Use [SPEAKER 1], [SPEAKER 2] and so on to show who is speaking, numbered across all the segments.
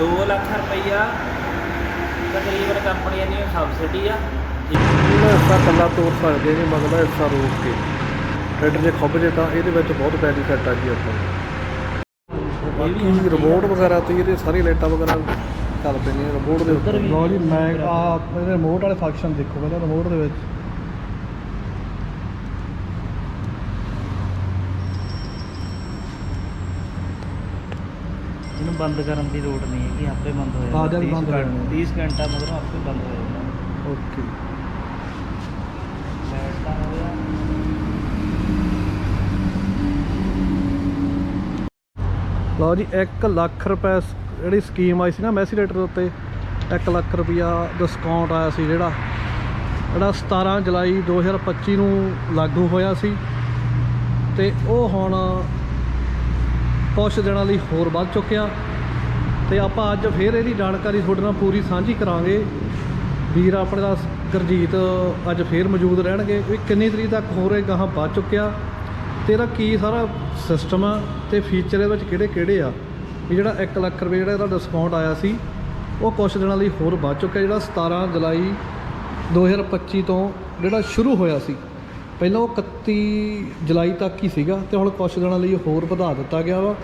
[SPEAKER 1] 2 ਲੱਖ ਰੁਪਈਆ ਤਕਰੀਬਨ ਕੰਪਨੀਆਂ ਦੀ ਸਬਸਿਡੀ ਆ।
[SPEAKER 2] ਇਹਦਾ ਹਿੱਸਾ ਕੱਲਾ ਤੋੜ ਸਕਦੇ ਨੇ ਮਗਲਾ ਹਿੱਸਾ ਰੋਕ ਕੇ। ਟਰੈਕਟਰ ਜੇ ਖੁੱਭ ਜੇ ਤਾਂ ਇਹਦੇ ਵਿੱਚ ਬਹੁਤ ਬੈਨੀਫਿਟ ਆ ਜੀ ਆਪਾਂ ਬਾਕੀ ਰਿਮੋਟ ਵਗੈਰਾ ਤੇ ਇਹਦੇ ਸਾਰੀ ਲਾਈਟਾਂ ਵਗੈਰਾ ਚੱਲ ਪੈਂਦੀਆਂ ਰਿਮੋਟ ਦੇ ਉੱਤੇ ਲਓ ਜੀ ਮੈਂ ਆ ਇਹਦੇ ਰਿਮੋਟ ਵਾਲੇ ਫੰਕਸ਼ਨ ਦੇਖੋ ਪਹਿਲਾਂ ਰਿਮੋਟ ਦੇ ਵਿੱਚ।
[SPEAKER 1] ਬੰਦ ਕਰਨ ਦੀ ਲੋੜ ਨਹੀਂ ਹੈਗੀ ਆਪੇ ਬੰਦ ਹੋ
[SPEAKER 2] ਬੰਦ ਜਾਣਾ।
[SPEAKER 1] 30 ਘੰਟਾ ਮਗਰੋਂ ਆਪੇ ਬੰਦ ਹੋ ਜਾਣਾ
[SPEAKER 2] ਓਕੇ। ਲਓ ਜੀ 1 ਲੱਖ ਰੁਪਏ ਜਿਹੜੀ ਸਕੀਮ ਆਈ ਸੀ ਨਾ ਮੈਸੀਲੇਟਰ ਦੇ ਉੱਤੇ 1 ਲੱਖ ਰੁਪਿਆ ਡਿਸਕਾਊਂਟ ਆਇਆ ਸੀ ਜਿਹੜਾ ਜਿਹੜਾ 17 ਜੁਲਾਈ 2025 ਨੂੰ ਲਾਗੂ ਹੋਇਆ ਸੀ। ਤੇ ਉਹ ਹੁਣ ਕੁਛ ਦਿਨਾਂ ਲਈ ਹੋਰ ਵੱਧ ਚੁੱਕਿਆ। ਤੇ ਆਪਾਂ ਅੱਜ ਫੇਰ ਇਹਦੀ ਜਾਣਕਾਰੀ ਤੁਹਾਡੇ ਨਾਲ ਪੂਰੀ ਸਾਂਝੀ ਕਰਾਂਗੇ। ਵੀਰ ਆਪਣੇ ਦਾ ਗੁਰਜੀਤ ਅੱਜ ਫੇਰ ਮੌਜੂਦ ਰਹਿਣਗੇ। ਵੀ ਕਿੰਨੀ ਤਰੀਕ ਤੱਕ ਹੋਰ ਇਹ ਗਾਹਾਂ ਵੱਧ ਚੁੱਕਿਆ? ਤੇ ਇਹਦਾ ਕੀ ਸਾਰਾ ਸਿਸਟਮ ਆ ਤੇ ਫੀਚਰ ਇਹਦੇ ਵਿੱਚ ਕਿਹੜੇ ਕਿਹੜੇ ਆ? ਵੀ ਜਿਹੜਾ 1 ਲੱਖ ਰੁਪਏ ਜਿਹੜਾ ਇਹਦਾ ਡਿਸਕਾਊਂਟ ਆਇਆ ਸੀ, ਉਹ ਕੁਛ ਦਿਨਾਂ ਲਈ ਹੋਰ ਵੱਧ ਚੁੱਕਿਆ ਜਿਹੜਾ 17 ਜੁਲਾਈ 2025 ਤੋਂ ਜਿਹੜਾ ਸ਼ੁਰੂ ਹੋਇਆ ਸੀ। ਪਹਿਲਾਂ ਉਹ 31 ਜੁਲਾਈ ਤੱਕ ਹੀ ਸੀਗਾ ਤੇ ਹੁਣ ਕੁਛ ਦਿਨਾਂ ਲਈ ਹੋਰ ਵਧਾ ਦਿੱਤਾ ਗਿਆ ਵਾ।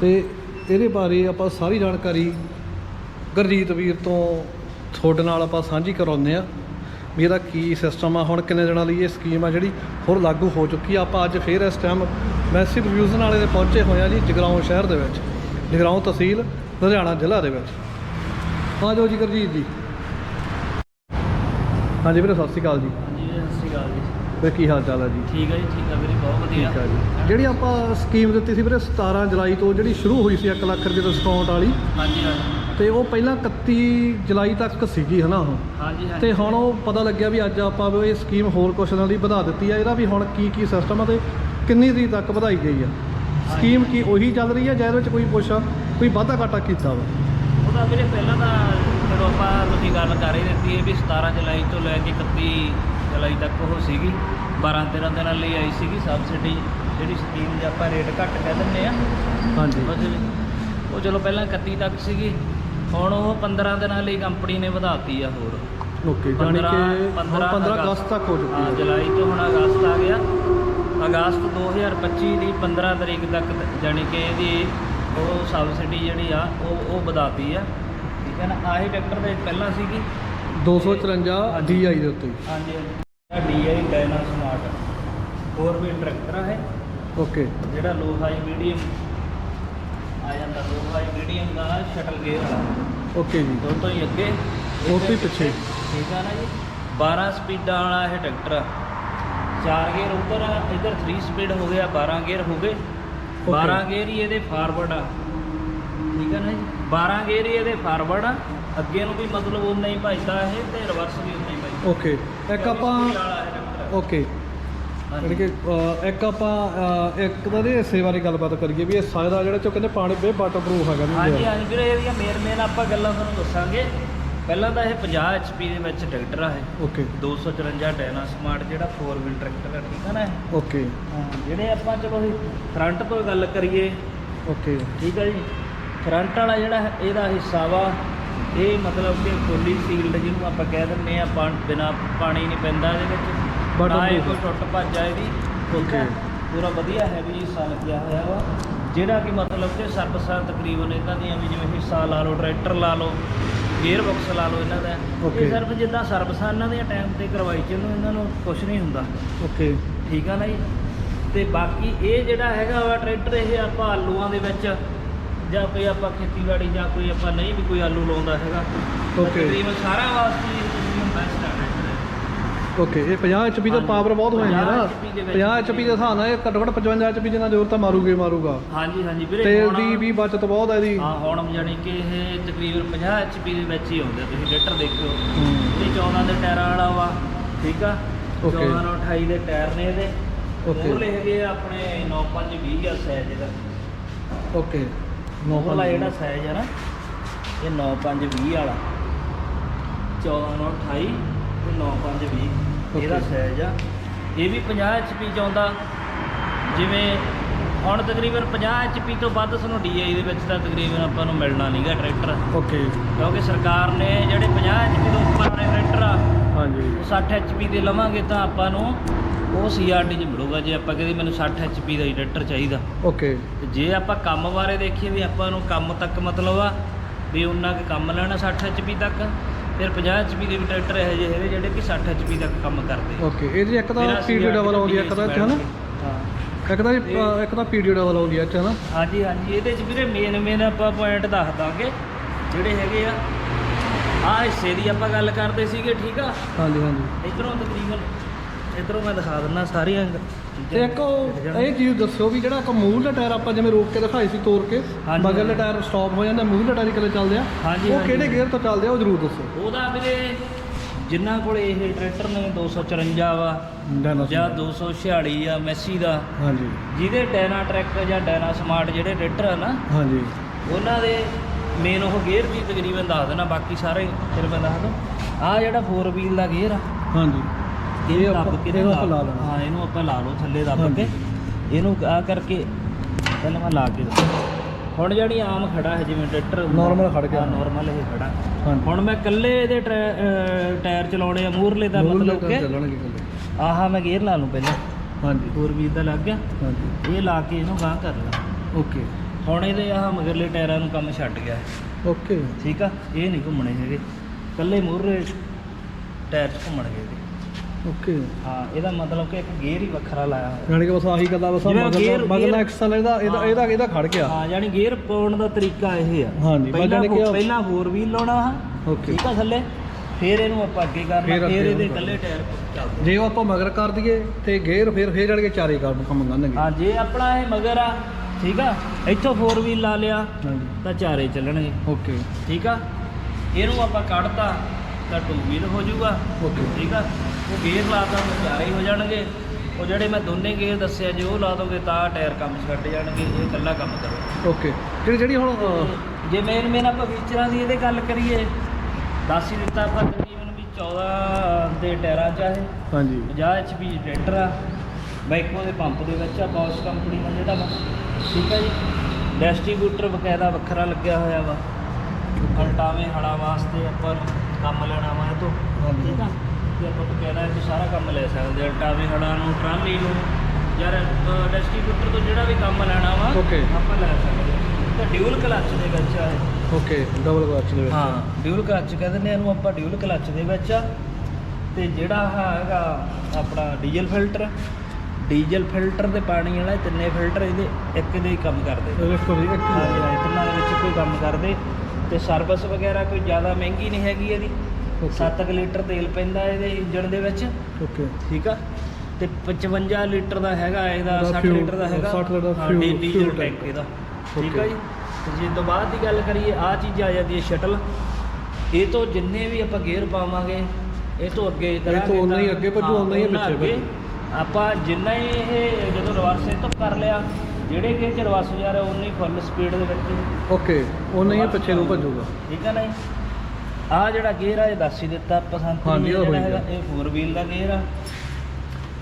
[SPEAKER 2] ਅਤੇ ਇਹਦੇ ਬਾਰੇ ਆਪਾਂ ਸਾਰੀ ਜਾਣਕਾਰੀ ਗੁਰਜੀਤ ਵੀਰ ਤੋਂ ਤੁਹਾਡੇ ਨਾਲ ਆਪਾਂ ਸਾਂਝੀ ਕਰਾਉਂਦੇ ਆ ਵੀ ਇਹਦਾ ਕੀ ਸਿਸਟਮ ਆ, ਹੁਣ ਕਿੰਨੇ ਦਿਨਾਂ ਲਈ ਇਹ ਸਕੀਮ ਆ ਜਿਹੜੀ ਹੋਰ ਲਾਗੂ ਹੋ ਚੁੱਕੀ ਆ। ਆਪਾਂ ਅੱਜ ਫੇਰ ਇਸ ਟਾਈਮ ਮੈਸਿਵ ਰਿਵਿਊਜ਼ਨ ਵਾਲੇ ਦੇ ਪਹੁੰਚੇ ਹੋਏ ਆ ਜੀ ਜਗਰਾਉਂ ਸ਼ਹਿਰ ਦੇ ਵਿੱਚ, ਜਗਰਾਉਂ ਤਹਿਸੀਲ ਲੁਧਿਆਣਾ ਜ਼ਿਲ੍ਹਾ ਦੇ ਵਿੱਚ। ਆ ਜਾਓ ਜੀ ਗੁਰਜੀਤ ਜੀ। ਹਾਂਜੀ ਵੀਰੇ, ਸਤਿ ਸ਼੍ਰੀ ਅਕਾਲ ਜੀ
[SPEAKER 1] ਹਾਂਜੀ ਵੀਰੇ, ਸਤਿ ਸ਼੍ਰੀ ਅਕਾਲ ਜੀ
[SPEAKER 2] ਵੀਰੇ ਕੀ ਹਾਲ ਚਾਲ ਹੈ ਜੀ?
[SPEAKER 1] ਠੀਕ ਹੈ ਜੀ ਠੀਕ ਹੈ ਵੀਰੇ ਬਹੁਤ ਵਧੀਆ।
[SPEAKER 2] ਠੀਕ ਆ ਜੀ। ਜਿਹੜੀ ਆਪਾਂ ਸਕੀਮ ਦਿੱਤੀ ਸੀ ਵੀਰੇ 17 ਜੁਲਾਈ ਤੋਂ ਜਿਹੜੀ ਸ਼ੁਰੂ ਹੋਈ ਸੀ 1 ਲੱਖ ਰੁਪਏ ਦਾ ਡਿਸਕਾਊਂਟ ਵਾਲੀ
[SPEAKER 1] ਹਾਂਜੀ ਹਾਂਜੀ।
[SPEAKER 2] ਤੇ ਉਹ ਪਹਿਲਾਂ 31 ਜੁਲਾਈ ਤੱਕ ਸੀਗੀ ਹਨਾ ਉਹ?
[SPEAKER 1] ਹਾਂਜੀ ਹਾਂਜੀ।
[SPEAKER 2] ਤੇ ਹੁਣ ਉਹ ਪਤਾ ਲੱਗਿਆ ਵੀ ਅੱਜ ਆਪਾਂ ਵੀ ਇਹ ਸਕੀਮ ਹੋਰ ਕੁਛ ਦਿਨਾਂ ਲਈ ਵਧਾ ਦਿੱਤੀ ਆ ਇਹਦਾ ਵੀ ਹੁਣ ਕੀ ਕੀ ਸਿਸਟਮ ਆ ਤੇ ਕਿੰਨੀ ਤਰੀਕ ਤੱਕ ਵਧਾਈ ਗਈ ਆ? ਸਕੀਮ ਕੀ ਉਹੀ ਚੱਲ ਰਹੀ ਆ ਜਾਂ ਇਹਦੇ ਵਿੱਚ ਕੋਈ ਕੁਛ ਕੋਈ ਵਾਧਾ ਘਾਟਾ ਕੀਤਾ ਵਾ?
[SPEAKER 1] ਉਹਦਾ ਵੀਰੇ ਪਹਿਲਾਂ ਤਾਂ ਜਦੋਂ ਆਪਾਂ ਤੁਸੀਂ ਗੱਲ ਕਰ ਹੀ ਦਿੱਤੀ ਹੈ ਵੀ 17 ਜੁਲਾਈ ਤੋਂ ਲੈ ਕੇ 31 ਜੁਲਾਈ ਤੱਕ ਉਹ ਸੀਗੀ। 12 13 ਦਿਨਾਂ ਲਈ ਆਈ ਸੀਗੀ ਸਬਸਿਡੀ ਜਿਹੜੀ ਸਕੀਮ ਦੇ ਆਪਾਂ ਰੇਟ ਘੱਟ ਕਹਿ ਦਿੰਦੇ ਆ।
[SPEAKER 2] ਹਾਂਜੀ।
[SPEAKER 1] ਉਹ ਚਲੋ ਪਹਿਲਾਂ 31 ਤੱਕ ਸੀਗੀ ਹੁਣ ਉਹ 15 ਦਿਨਾਂ ਲਈ ਕੰਪਨੀ ਨੇ ਵਧਾਤੀ ਆ ਹੋਰ।
[SPEAKER 2] ਓਕੇ ਜਾਣੀ ਕਿ ਹੁਣ 15 ਅਗਸਤ ਤੱਕ ਹੋ ਚੁੱਕੀ
[SPEAKER 1] ਹਾਂ ਜੁਲਾਈ ਤੋਂ ਹੁਣ ਅਗਸਤ ਆ ਗਿਆ। ਅਗਸਤ 2025 ਦੀ 15 ਤਰੀਕ ਤੱਕ ਜਾਣੀ ਕਿ ਇਹਦੀ ਉਹ ਸਬਸਿਡੀ ਜਿਹੜੀ ਆ ਉਹ ਉਹ ਵਧਾਤੀ ਆ। ਠੀਕ ਹੈ ਨਾ? ਆਹੀ ਟਰੈਕਟਰ ਦੇ ਪਹਿਲਾਂ ਸੀਗੀ।
[SPEAKER 2] 254 DI ਦੇ ਉੱਤੇ।
[SPEAKER 1] ਹਾਂਜੀ ਹਾਂਜੀ। ਡੀਆਈ ਡਾਇਨਾ ਸਮਾਰਟ ਹੋਰ ਵੀ ਟਰੈਕਟਰ ਇਹ?
[SPEAKER 2] ਓਕੇ।
[SPEAKER 1] ਜਿਹੜਾ ਲੋ ਹਾਈ ਮੀਡੀਅਮ ਆ ਜਾਂਦਾ ਲੋ ਹਾਈ ਮੀਡੀਅਮ ਦਾ ਸ਼ਟਲ ਗੇਅਰ ਵਾਲਾ।
[SPEAKER 2] ਓਕੇ ਜੀ।
[SPEAKER 1] ਦੋ ਤੋਂ ਹੀ ਅੱਗੇ।
[SPEAKER 2] ਉਹ ਤੋਂ ਹੀ ਪਿੱਛੇ।
[SPEAKER 1] ਠੀਕ ਆ ਨਾ ਜੀ? 12 ਸਪੀਡਾਂ ਵਾਲਾ ਇਹ ਟਰੈਕਟਰ ਆ। ਚਾਰ ਗੇਅਰ ਉੱਪਰ ਆ ਇਧਰ 3 ਸਪੀਡ ਹੋ ਗਿਆ 12 ਗੇਅਰ ਹੋ ਗਏ। 12 ਗੇਅਰ ਹੀ ਇਹਦੇ ਫਾਰਵਰਡ ਆ। ਠੀਕ ਆ ਨਾ ਜੀ? 12 ਗੇਅਰ ਹੀ ਇਹਦੇ ਫਾਰਵਰਡ ਆ। ਅੱਗੇ ਨੂੰ ਵੀ ਮਤਲਬ ਉਨਾ ਹੀ ਭਜਦਾ ਇਹ ਤੇ ਰਿਵਰਸ ਵੀ ਉਨਾ ਹੀ ਭਜਦਾ।
[SPEAKER 2] ਓਕੇ ਇੱਕ ਆਪਾਂ ਓਕੇ ਜਿਹੜੀ ਕਿ ਇੱਕ ਆਪਾਂ ਇੱਕ ਤਾਂ ਦੇ ਹਿੱਸੇ ਬਾਰੇ ਗੱਲਬਾਤ ਕਰੀਏ ਵੀ ਇਹ ਸਾਇਦਾ ਜਿਹੜਾ ਚੋਂ ਕਹਿੰਦੇ ਪਾਣੀ ਬੇ ਵਾਟਰ ਪ੍ਰੂਫ ਹੈਗਾ ਵੀ
[SPEAKER 1] ਹਾਂਜੀ ਹਾਂਜੀ ਵੀਰੇ ਇਹਦੀਆਂ ਮੇਨ ਮੇਨ ਆਪਾਂ ਗੱਲਾਂ ਤੁਹਾਨੂੰ ਦੱਸਾਂਗੇ। ਪਹਿਲਾਂ ਤਾਂ ਇਹ 50 HP ਦੇ ਵਿੱਚ ਟਰੈਕਟਰ ਆ ਇਹ।
[SPEAKER 2] ਓਕੇ
[SPEAKER 1] 254 ਡਾਇਨਾ ਸਮਾਰਟ ਜਿਹੜਾ 4 ਵੀਲ ਟਰੈਕਟਰ ਆ ਠੀਕ ਆ ਨਾ ਇਹ?
[SPEAKER 2] ਓਕੇ
[SPEAKER 1] ਹਾਂ, ਜਿਹੜੇ ਆਪਾਂ ਚਲੋ ਫਰੰਟ ਤੋਂ ਗੱਲ ਕਰੀਏ।
[SPEAKER 2] ਓਕੇ
[SPEAKER 1] ਠੀਕ ਆ ਜੀ? ਫਰੰਟ ਵਾਲਾ ਜਿਹੜਾ ਇਹਦਾ ਹਿੱਸਾ ਵਾ ਇਹ ਮਤਲਬ ਕਿ ਫੁੱਲੀ ਸੀਲਡ ਜਿਹਨੂੰ ਆਪਾਂ ਕਹਿ ਦਿੰਦੇ ਆ ਬਿਨਾ ਪਾਣੀ ਨਹੀਂ ਪੈਂਦਾ ਇਹਦੇ ਵਿੱਚ
[SPEAKER 2] Button
[SPEAKER 1] ਨਾ ਇਹ। ਕੋਈ ਟੁੱਟ ਭੱਜ ਆ ਇਹਦੀ?
[SPEAKER 2] Okay.
[SPEAKER 1] ਪੂਰਾ ਵਧੀਆ ਹੈਵੀ ਹਿੱਸਾ ਲੱਗਿਆ ਹੋਇਆ ਵਾ ਜਿਹੜਾ ਕਿ ਮਤਲਬ ਕਿ ਸਰਵਿਸਾਂ ਤਕਰੀਬਨ ਇਹਨਾਂ ਦੀਆਂ ਵੀ ਜਿਵੇਂ ਹਿੱਸਾ ਲਾ ਲਓ ਟਰੈਕਟਰ ਲਾ ਲਓ ਗੇਅਰ ਬਾਕਸ ਲਾ ਲਓ ਇਹਨਾਂ ਦਾ. ਇਹ ਸਿਰਫ ਜਿੱਦਾਂ ਸਰਵਿਸਾਂ ਇਹਨਾਂ ਦੀਆਂ ਟਾਈਮ ਤੇ ਕਰਵਾਈ ਚੱਲੋ ਇਹਨਾਂ ਨੂੰ ਕੁਝ ਨਹੀਂ ਹੁੰਦਾ
[SPEAKER 2] ਓਕੇ
[SPEAKER 1] ਠੀਕ ਆ ਨਾ ਜੀ ਤੇ ਬਾਕੀ ਇਹ ਜਿਹੜਾ ਹੈਗਾ ਵਾ ਟਰੈਕਟਰ ਇਹ ਆਪਾਂ ਆਲੂਆਂ ਦੇ ਵਿੱਚ ਜਾਂ ਕੋਈ ਆਪਾਂ ਖੇਤੀਬਾੜੀ ਜਾਂ ਕੋਈ ਆਪਾਂ ਨਹੀਂ ਵੀ ਕੋਈ ਆਲੂ ਲਾਉਂਦਾ ਹੈਗਾ।
[SPEAKER 2] Okay.
[SPEAKER 1] ਤਕਰੀਬਨ ਸਾਰਾ ਵਾਸਤੇ ਇਹ ਤਕਰੀਬਨ ਬੈਸਟ ਆ
[SPEAKER 2] ਓਕੇ ਇਹ 50 HP ਦਾ
[SPEAKER 1] ਹਾਂਜੀ।
[SPEAKER 2] ਪਾਵਰ ਬਹੁਤ ਹੋ ਜਾਂਦੀ ਹੈ
[SPEAKER 1] 50 HP ਦੇ
[SPEAKER 2] ਨਾ
[SPEAKER 1] ਵਿੱਚ
[SPEAKER 2] 50 HP ਦੇ ਹਿਸਾਬ ਨਾਲ ਇਹ ਘੱਟੋ ਘੱਟ 55 HP ਜਿੰਨਾ ਜ਼ੋਰ ਤਾਂ ਮਾਰੂਗੇ ਹੀ ਮਾਰੂਗਾ।
[SPEAKER 1] ਹਾਂਜੀ ਹਾਂਜੀ ਵੀਰੇ
[SPEAKER 2] ਤੇਲ
[SPEAKER 1] ਹੁਣ-
[SPEAKER 2] ਦੀ ਵੀ ਬਚਤ ਬਹੁਤ ਹੈ ਇਹਦੀ।
[SPEAKER 1] ਹਾਂ ਹੁਣ ਜਾਣੀ ਕਿ ਇਹ ਤਕਰੀਬਨ 50 HP ਦੇ ਵਿੱਚ ਹੀ ਆਉਂਦੇ ਤੁਸੀਂ ਦੇਖਿਓ।
[SPEAKER 2] ਹੂੰ।
[SPEAKER 1] ਇਹ 14 ਦੇ ਟਾਇਰਾਂ ਵਾਲਾ ਵਾ ਠੀਕ ਆ?
[SPEAKER 2] Okay.
[SPEAKER 1] 14 ਨਾਲ 28 ਦੇ ਟਾਇਰ ਨੇ ਇਹਦੇ।
[SPEAKER 2] Okay.
[SPEAKER 1] ਉਹ ਲਿਖ ਗਏ ਆਪਣੇ 9520 ਆ ਸਾਈਜ਼ ਇਹਦਾ।
[SPEAKER 2] ਓਕੇ
[SPEAKER 1] ਉਹ ਵਾਲਾ ਜਿਹੜਾ ਸਾਈਜ਼ ਆ ਨਾ ਇਹ 9520 ਵਾਲਾ। 14 ਨਾਲ 28 ਤੇ 9520 ਇਹਦਾ. ਸਾਈਜ਼ ਆ। ਇਹ ਵੀ 50 HP ਚ ਆਉਂਦਾ। ਜਿਵੇਂ ਹੁਣ ਤਕਰੀਬਨ 50 ਐਚਪੀ ਤੋਂ ਵੱਧ ਤੁਹਾਨੂੰ ਡੀਆਈ ਦੇ ਵਿੱਚ ਤਾਂ ਤਕਰੀਬਨ ਆਪਾਂ ਨੂੰ ਮਿਲਣਾ ਨਹੀਂਗਾ ਟਰੈਕਟਰ।
[SPEAKER 2] ਓਕੇ
[SPEAKER 1] ਕਿਉਂਕਿ ਸਰਕਾਰ ਨੇ ਜਿਹੜੇ 50 ਐਚਪੀ ਤੋਂ ਉੱਪਰ ਵਾਲੇ ਟਰੈਕਟਰ ਆ
[SPEAKER 2] ਹਾਂਜੀ।
[SPEAKER 1] ਉਹ 60 ਐਚਪੀ ਦੇ ਲਵਾਂਗੇ ਤਾਂ ਆਪਾਂ ਨੂੰ ਉਹ ਸੀਆਰਡੀ 'ਚ ਮਿਲੂਗਾ ਜੇ ਆਪਾਂ ਕਹਿੰਦੇ ਮੈਨੂੰ 60 ਐਚਪੀ ਦਾ ਹੀ ਟਰੈਕਟਰ ਚਾਹੀਦਾ।
[SPEAKER 2] ਓਕੇ
[SPEAKER 1] ਤੇ ਜੇ ਆਪਾਂ ਕੰਮ ਬਾਰੇ ਦੇਖੀਏ ਵੀ ਆਪਾਂ ਨੂੰ ਕੰਮ ਤੱਕ ਮਤਲਬ ਆ ਵੀ ਉਹਨਾਂ ਕੁ ਕੰਮ ਲੈਣਾ 60 ਐਚਪੀ ਤੱਕ ਫਿਰ 50 ਐਚਪੀ ਦੇ ਵੀ ਟਰੈਕਟਰ ਇਹੋ ਜਿਹੇ ਹੈਗੇ ਜਿਹੜੇ ਕਿ 60 ਐਚਪੀ ਤੱਕ ਕੰਮ ਕਰਦੇ।
[SPEAKER 2] ਓਕੇ ਇਹਦੀ ਇੱਕ ਤਾਂ ਪੀਡੀ ਡਬਲ ਆਉਂਦੀ ਹੈ ਇੱਕ ਤਾਂ ਇੱਥੇ ਹਨਾ?
[SPEAKER 1] ਹਾਂ।
[SPEAKER 2] ਇੱਕ ਤਾਂ ਇੱਕ ਤਾਂ ਪੀਡੀ ਡਬਲ ਆਉਂਦੀ ਹੈ ਇੱਥੇ ਹਨਾ?
[SPEAKER 1] ਹਾਂਜੀ ਹਾਂਜੀ ਇਹਦੇ 'ਚ ਵੀਰੇ ਮੇਨ ਮੇਨ ਆਪਾਂ ਪੁਆਇੰਟ ਦੱਸ ਦਾਂਗੇ ਜਿਹੜੇ ਹੈਗੇ ਆ। ਆਹ ਹਿੱਸੇ ਦੀ ਆਪਾਂ ਗੱਲ ਕਰਦੇ ਸੀਗੇ ਠੀਕ ਆ?
[SPEAKER 2] ਹਾਂਜੀ ਹਾਂਜੀ।
[SPEAKER 1] ਇਧਰੋਂ ਤਕਰੀਬਨ ਇਧਰੋਂ ਮੈਂ ਦਿਖਾ ਦਿੰਦਾ ਸਾਰੀਆਂ
[SPEAKER 2] ਤੇ ਇੱਕ ਉਹ ਇਹ ਚੀਜ਼ ਦੱਸਿਓ ਵੀ ਜਿਹੜਾ ਇੱਕ ਮੂਹਰਲਾ ਟਾਇਰ ਆਪਾਂ ਜਿਵੇਂ ਰੋਕ ਕੇ ਦਿਖਾਈ ਸੀ ਤੋੜ ਕੇ
[SPEAKER 1] ਹਾਂਜੀ।
[SPEAKER 2] ਟਾਇਰ ਸਟਾਪ ਹੋ ਜਾਂਦਾ ਮੂਹਰਲੇ ਟਾਇਰ ਕਿੱਲੇ ਚੱਲਦੇ ਆ। ਉਹ। ਕਿਹੜੇ ਗੇਅਰ ਤੋਂ ਚੱਲਦੇ ਆ ਉਹ ਜ਼ਰੂਰ ਦੱਸੋ।
[SPEAKER 1] ਉਹਦਾ ਵੀਰੇ ਜਿਨ੍ਹਾਂ ਕੋਲ ਇਹ ਟਰੈਕਟਰ ਨੇ 254 ਵਾ। ਜਾਂ 246 ਆ ਮੈਸੀ ਦਾ।
[SPEAKER 2] ਹਾਂਜੀ।
[SPEAKER 1] ਜਿਹਦੇ ਡਾਇਨਾ ਟਰੈਕ ਜਾਂ ਡਾਇਨਾ ਸਮਾਰਟ ਜਿਹੜੇ ਟਰੈਕਟਰ ਆ ਨਾ
[SPEAKER 2] ਹਾਂਜੀ।
[SPEAKER 1] ਉਹਨਾਂ ਦੇ ਮੇਨ ਉਹ ਗੇਅਰ ਦੀ ਤਕਰੀਬਨ ਦੱਸ ਦੇਣਾ ਬਾਕੀ ਸਾਰੇ ਫਿਰ ਮੈਂ ਦੱਸ ਦੂੰ ਆਹ ਜਿਹੜਾ 4 ਵੀਲ ਦਾ ਗੇਅਰ ਆ
[SPEAKER 2] ਹਾਂਜੀ। ਇਹ
[SPEAKER 1] ਦੱਬ ਕੇ
[SPEAKER 2] ਇਹਨੂੰ ਆਪਾਂ
[SPEAKER 1] ਲਾ
[SPEAKER 2] ਲੈਣਾ।
[SPEAKER 1] ਹਾਂ ਇਹਨੂੰ ਆਪਾਂ ਲਾ ਲਓ ਥੱਲੇ ਦੱਬ। ਕੇ। ਇਹਨੂੰ ਆ ਕਰਕੇ ਪਹਿਲਾਂ ਮੈਂ ਲਾ ਕੇ ਦੱਸਾਂ ਹੁਣ ਜਿਹੜੀ ਆਮ ਖੜਾ ਹੈ ਜਿਵੇਂ ਟਰੈਕਟਰ
[SPEAKER 2] Normal ਖੜ ਗਿਆ।
[SPEAKER 1] ਨਾਰਮਲ ਇਹ ਖੜਾ। ਹੁਣ ਮੈਂ ਇਕੱਲੇ ਇਹਦੇ ਟਾਇਰ ਚਲਾਉਣੇ ਆ ਮੂਰਲੇ ਦਾ ਮਤਲਬ ਕਿ। ਆਹਾ ਮੈਂ ਗੇਅਰ ਲਾ ਲੂੰ ਪਹਿਲਾਂ।
[SPEAKER 2] ਹਾਂਜੀ।
[SPEAKER 1] 4 ਵੀਲ ਦਾ ਲੱਗ ਗਿਆ।
[SPEAKER 2] ਹਾਂਜੀ।
[SPEAKER 1] ਇਹ ਲਾ ਕੇ ਇਹਨੂੰ ਗਾਂਹ ਕਰ ਲਾ।
[SPEAKER 2] ਓਕੇ।
[SPEAKER 1] ਹੁਣ ਇਹਦੇ ਆਹ ਮਗਰਲੇ ਟਾਇਰਾਂ ਨੂੰ ਕੰਮ ਛੱਡ ਗਿਆ।
[SPEAKER 2] ਓਕੇ।
[SPEAKER 1] ਠੀਕ ਆ? ਇਹ ਨਹੀਂ ਘੁੰਮਣੇ ਹੈਗੇ। ਇਕੱਲੇ ਮੂਹਰੇ ਟਾਇਰ ਘੁੰਮਣਗੇ
[SPEAKER 2] ਓਕੇ।
[SPEAKER 1] ਹਾਂ ਇਹਦਾ ਮਤਲਬ ਕਿ ਇੱਕ ਗੇਅਰ ਹੀ ਵੱਖਰਾ ਲਾਇਆ ਹੋਇਆ।
[SPEAKER 2] ਯਾਨੀ ਕਿ ਬਸ ਆਹੀ ਗੱਲਾਂ ਬਸ
[SPEAKER 1] ਜਿਵੇਂ gear- gear-
[SPEAKER 2] ਐਕਸਲ ਇਹਦਾ ਇਹਦਾ
[SPEAKER 1] ਹਾਂ।
[SPEAKER 2] ਇਹਦਾ ਇਹਦਾ ਖੜ ਗਿਆ।
[SPEAKER 1] ਹਾਂ ਯਾਨੀ ਗੇਅਰ ਪਾਉਣ ਦਾ ਤਰੀਕਾ ਇਹ ਆ।
[SPEAKER 2] ਹਾਂਜੀ,
[SPEAKER 1] ਪਹਿਲਾਂ
[SPEAKER 2] ਜਾਣੀ ਕਿ-
[SPEAKER 1] ਪਹਿਲਾਂ ਹੋਰ ਵੀਲ ਲਾਉਣਾ ਆ
[SPEAKER 2] ਓਕੇ।
[SPEAKER 1] ਠੀਕ ਆ ਥੱਲੇ। ਫਿਰ ਇਹਨੂੰ ਆਪਾਂ ਅੱਗੇ ਕਰਨਾ।
[SPEAKER 2] ਫਿਰ ਅੱਗੇ
[SPEAKER 1] ਇਹਦੇ
[SPEAKER 2] ਉਹਨੂੰ
[SPEAKER 1] ਇਕੱਲੇ ਟਾਇਰ ਚੱਲਦੇ।
[SPEAKER 2] ਜੇ ਉਹ ਆਪਾਂ ਮਗਰ ਕਰ ਦਈਏ ਤੇ ਗੇਅਰ ਫਿਰ ਫੇਰ ਜੜ ਕੇ ਚਾਰੇ ਕਰ ਕੰਮ ਕਰਨਗੇ
[SPEAKER 1] ਹਾਂ ਜੇ ਆਪਣਾ ਇਹ ਮਗਰ ਆ ਠੀਕ ਆ ਇੱਥੋਂ ਫੋਰ ਵੀਲ ਲਾ ਲਿਆ
[SPEAKER 2] ਹਾਂਜੀ।
[SPEAKER 1] ਤਾਂ ਚਾਰੇ ਚੱਲਣਗੇ।
[SPEAKER 2] ਓਕੇ।
[SPEAKER 1] ਠੀਕ ਆ? ਇਹਨੂੰ ਆਪਾਂ ਕੱਢਤਾ ਤਾਂ ਟੂ ਵੀਲ ਹੋ ਜਾਊਗਾ।
[SPEAKER 2] ਓਕੇ।
[SPEAKER 1] ਠੀਕ ਆ? ਉਹ ਗੇਅਰ ਲਾਤਾ ਤਾਂ ਚਾਰੇ ਹੀ ਹੋ ਜਾਣਗੇ। ਉਹ ਜਿਹੜੇ ਮੈਂ ਦੋਨੇ ਗੇਅਰ ਦੱਸਿਆ ਜੇ ਉਹ ਲਾ ਦੋਗੇ ਤਾਂ ਟਾਇਰ ਕੰਮ ਛੱਡ ਜਾਣਗੇ ਇਹ ਇਕੱਲਾ ਕੰਮ ਕਰੋ।
[SPEAKER 2] ਓਕੇ। ਜਿਹੜੀ ਜਿਹੜੀ ਹੁਣ ਅਹ,
[SPEAKER 1] ਜੇ ਮੇਨ ਮੇਨ ਆਪਾਂ ਫੀਚਰਾਂ ਦੀ ਇਹਦੇ ਗੱਲ ਕਰੀਏ ਦੱਸ ਹੀ ਦਿੱਤਾ ਆਪਾਂ ਤਕਰੀਬਨ ਵੀ 14 ਦੇ ਟਾਇਰਾਂ ਚ ਆ ਇਹ।
[SPEAKER 2] ਹਾਂਜੀ।
[SPEAKER 1] 50 ਐਚਪੀ ਟਰੈਕਟਰ ਆ। ਬਾਈਕੋ ਦੇ ਪੰਪ ਦੇ ਵਿੱਚ ਆ ਬੌਸ ਕੰਪਨੀ ਦਾ ਜਿਹੜਾ ਵਾ। ਠੀਕ ਹੈ ਜੀ? ਡਿਸਟ੍ਰੀਬਿਊਟਰ ਬਕਾਇਦਾ ਵੱਖਰਾ ਲੱਗਿਆ ਹੋਇਆ ਵਾ। ਹਲਟਾਵੇਂ ਹੜਾ ਵਾਸਤੇ ਆਪਾਂ ਕੰਮ ਲੈਣਾ ਵਾ ਇਹ ਤੋਂ। ਠੀਕ ਆ? ਤੇ ਆਪਾਂ ਬਕਾਇਦਾ ਇਹ ਸਾਰਾ ਕੰਮ ਲੈ ਸਕਦੇ ਹਾਂ ਹਲਟਾਵੇਂ ਹੜਾ ਨੂੰ ਟਰਾਲੀ ਨੂੰ ਯਾਰ ਡਿਸਟ੍ਰੀਬਿਊਟਰ ਤੋਂ ਜਿਹੜਾ ਵੀ ਕੰਮ ਲੈਣਾ ਵਾ
[SPEAKER 2] Okay।
[SPEAKER 1] ਆਪਾਂ ਲੈ ਸਕਦੇ ਹਾਂ ਤਾਂ ਡਿਊਲ ਕਲਚ ਦੇ ਵਿੱਚ ਆ ਇਹ।
[SPEAKER 2] ਓਕੇ ਡਬਲ ਕਲਚ ਦੇ ਵਿੱਚ।
[SPEAKER 1] ਹਾਂ ਡਿਊਲ ਕਲਚ ਕਹਿੰਦੇ ਨੇ ਇਹਨੂੰ ਆਪਾਂ ਡਿਊਲ ਕਲਚ ਦੇ ਵਿੱਚ ਆ। ਤੇ ਜਿਹੜਾ ਆਹ ਹੈਗਾ ਆਪਣਾ ਡੀਜ਼ਲ ਫਿਲਟਰ ਡੀਜ਼ਲ ਫਿਲਟਰ ਤੇ ਪਾਣੀ ਵਾਲਾ ਇਹ ਤਿੰਨੇ ਫਿਲਟਰ ਇਹਦੇ ਇੱਕ ਦੇ ਹੀ ਕੰਮ ਕਰਦੇ। ਨੇ
[SPEAKER 2] ਦੇਖੋ ਜੀ ਇੱਕ
[SPEAKER 1] ਤਿੰਨਾਂ ਦੇ ਵਿੱਚ ਕੋਈ ਕੰਮ ਕਰਦੇ। ਤੇ ਸਰਵਿਸ ਵਗੈਰਾ ਕੋਈ ਜ਼ਿਆਦਾ ਮਹਿੰਗੀ ਨਹੀਂ ਹੈਗੀ ਇਹਦੀ।
[SPEAKER 2] Okay.
[SPEAKER 1] 7 ਲੀਟਰ ਤੇਲ ਪੈਂਦਾ ਇਹਦੇ ਇੰਜਣ ਦੇ ਵਿੱਚ।
[SPEAKER 2] ਓਕੇ
[SPEAKER 1] ਠੀਕ ਆ? ਤੇ 55 ਲੀਟਰ ਦਾ ਹੈਗਾ ਇਹਦਾ
[SPEAKER 2] ਇਹਦਾ
[SPEAKER 1] 60
[SPEAKER 2] fuel,
[SPEAKER 1] ਲੀਟਰ ਦਾ ਹੈਗਾ
[SPEAKER 2] 60 ਲੀਟਰ
[SPEAKER 1] ਡੀ- ਡੀਜ਼ਲ ਟੈਂਕ। ਇਹਦਾ। ਠੀਕ ਆ. ਜੀ? ਤੇ ਜੇ ਤੋਂ ਬਾਅਦ ਦੀ ਗੱਲ ਕਰੀਏ ਆ ਚੀਜ਼ ਆ ਜਾਂਦੀ ਹੈ ਸ਼ਟਲ ਇਹ ਤੋਂ ਜਿੰਨੇ ਵੀ ਆਪਾਂ ਗੇਅਰ ਪਾਵਾਂਗੇ ਇਹ ਤੋਂ ਅੱਗੇ ਕਰਾਂਗੇ
[SPEAKER 2] ਤੋਂ ਉਨਾ ਹੀ ਅੱਗੇ ਭੱਜੂ, ਉਨਾ ਹੀ
[SPEAKER 1] ਉਨਾ
[SPEAKER 2] ਪਿੱਛੇ
[SPEAKER 1] ਅੱਗੇ। ਆਪਾਂ ਜਿੰਨਾ ਹੀ ਇਹ ਜਦੋਂ ਰਿਵਰਸ ਇਹ ਤੋਂ ਕਰ ਲਿਆ ਜਿਹੜੇ ਗੇਅਰ ਚ ਰਿਵਰਸ ਜਾ ਰਿਹਾ ਉਨੀ ਫੁੱਲ ਸਪੀਡ ਦੇ ਵਿੱਚ।
[SPEAKER 2] ਓਕੇ ਉਹਨਾਂ ਹੀ ਇਹ ਪਿੱਛੇ ਨੂੰ ਭੱਜੂਗਾ
[SPEAKER 1] ਠੀਕ ਹੈ ਨਾ ਜੀ? ਆ ਜਿਹੜਾ ਗੇਅਰ ਆ ਇਹ ਦੱਸ ਹੀ ਦਿੱਤਾ ਪਸੰਦ
[SPEAKER 2] ਹਾਂਜੀ, ਉਹ ਹੋਈ ਗਿਆ।
[SPEAKER 1] ਇਹ 4 ਵੀਲ ਦਾ ਗੇਅਰ ਆ।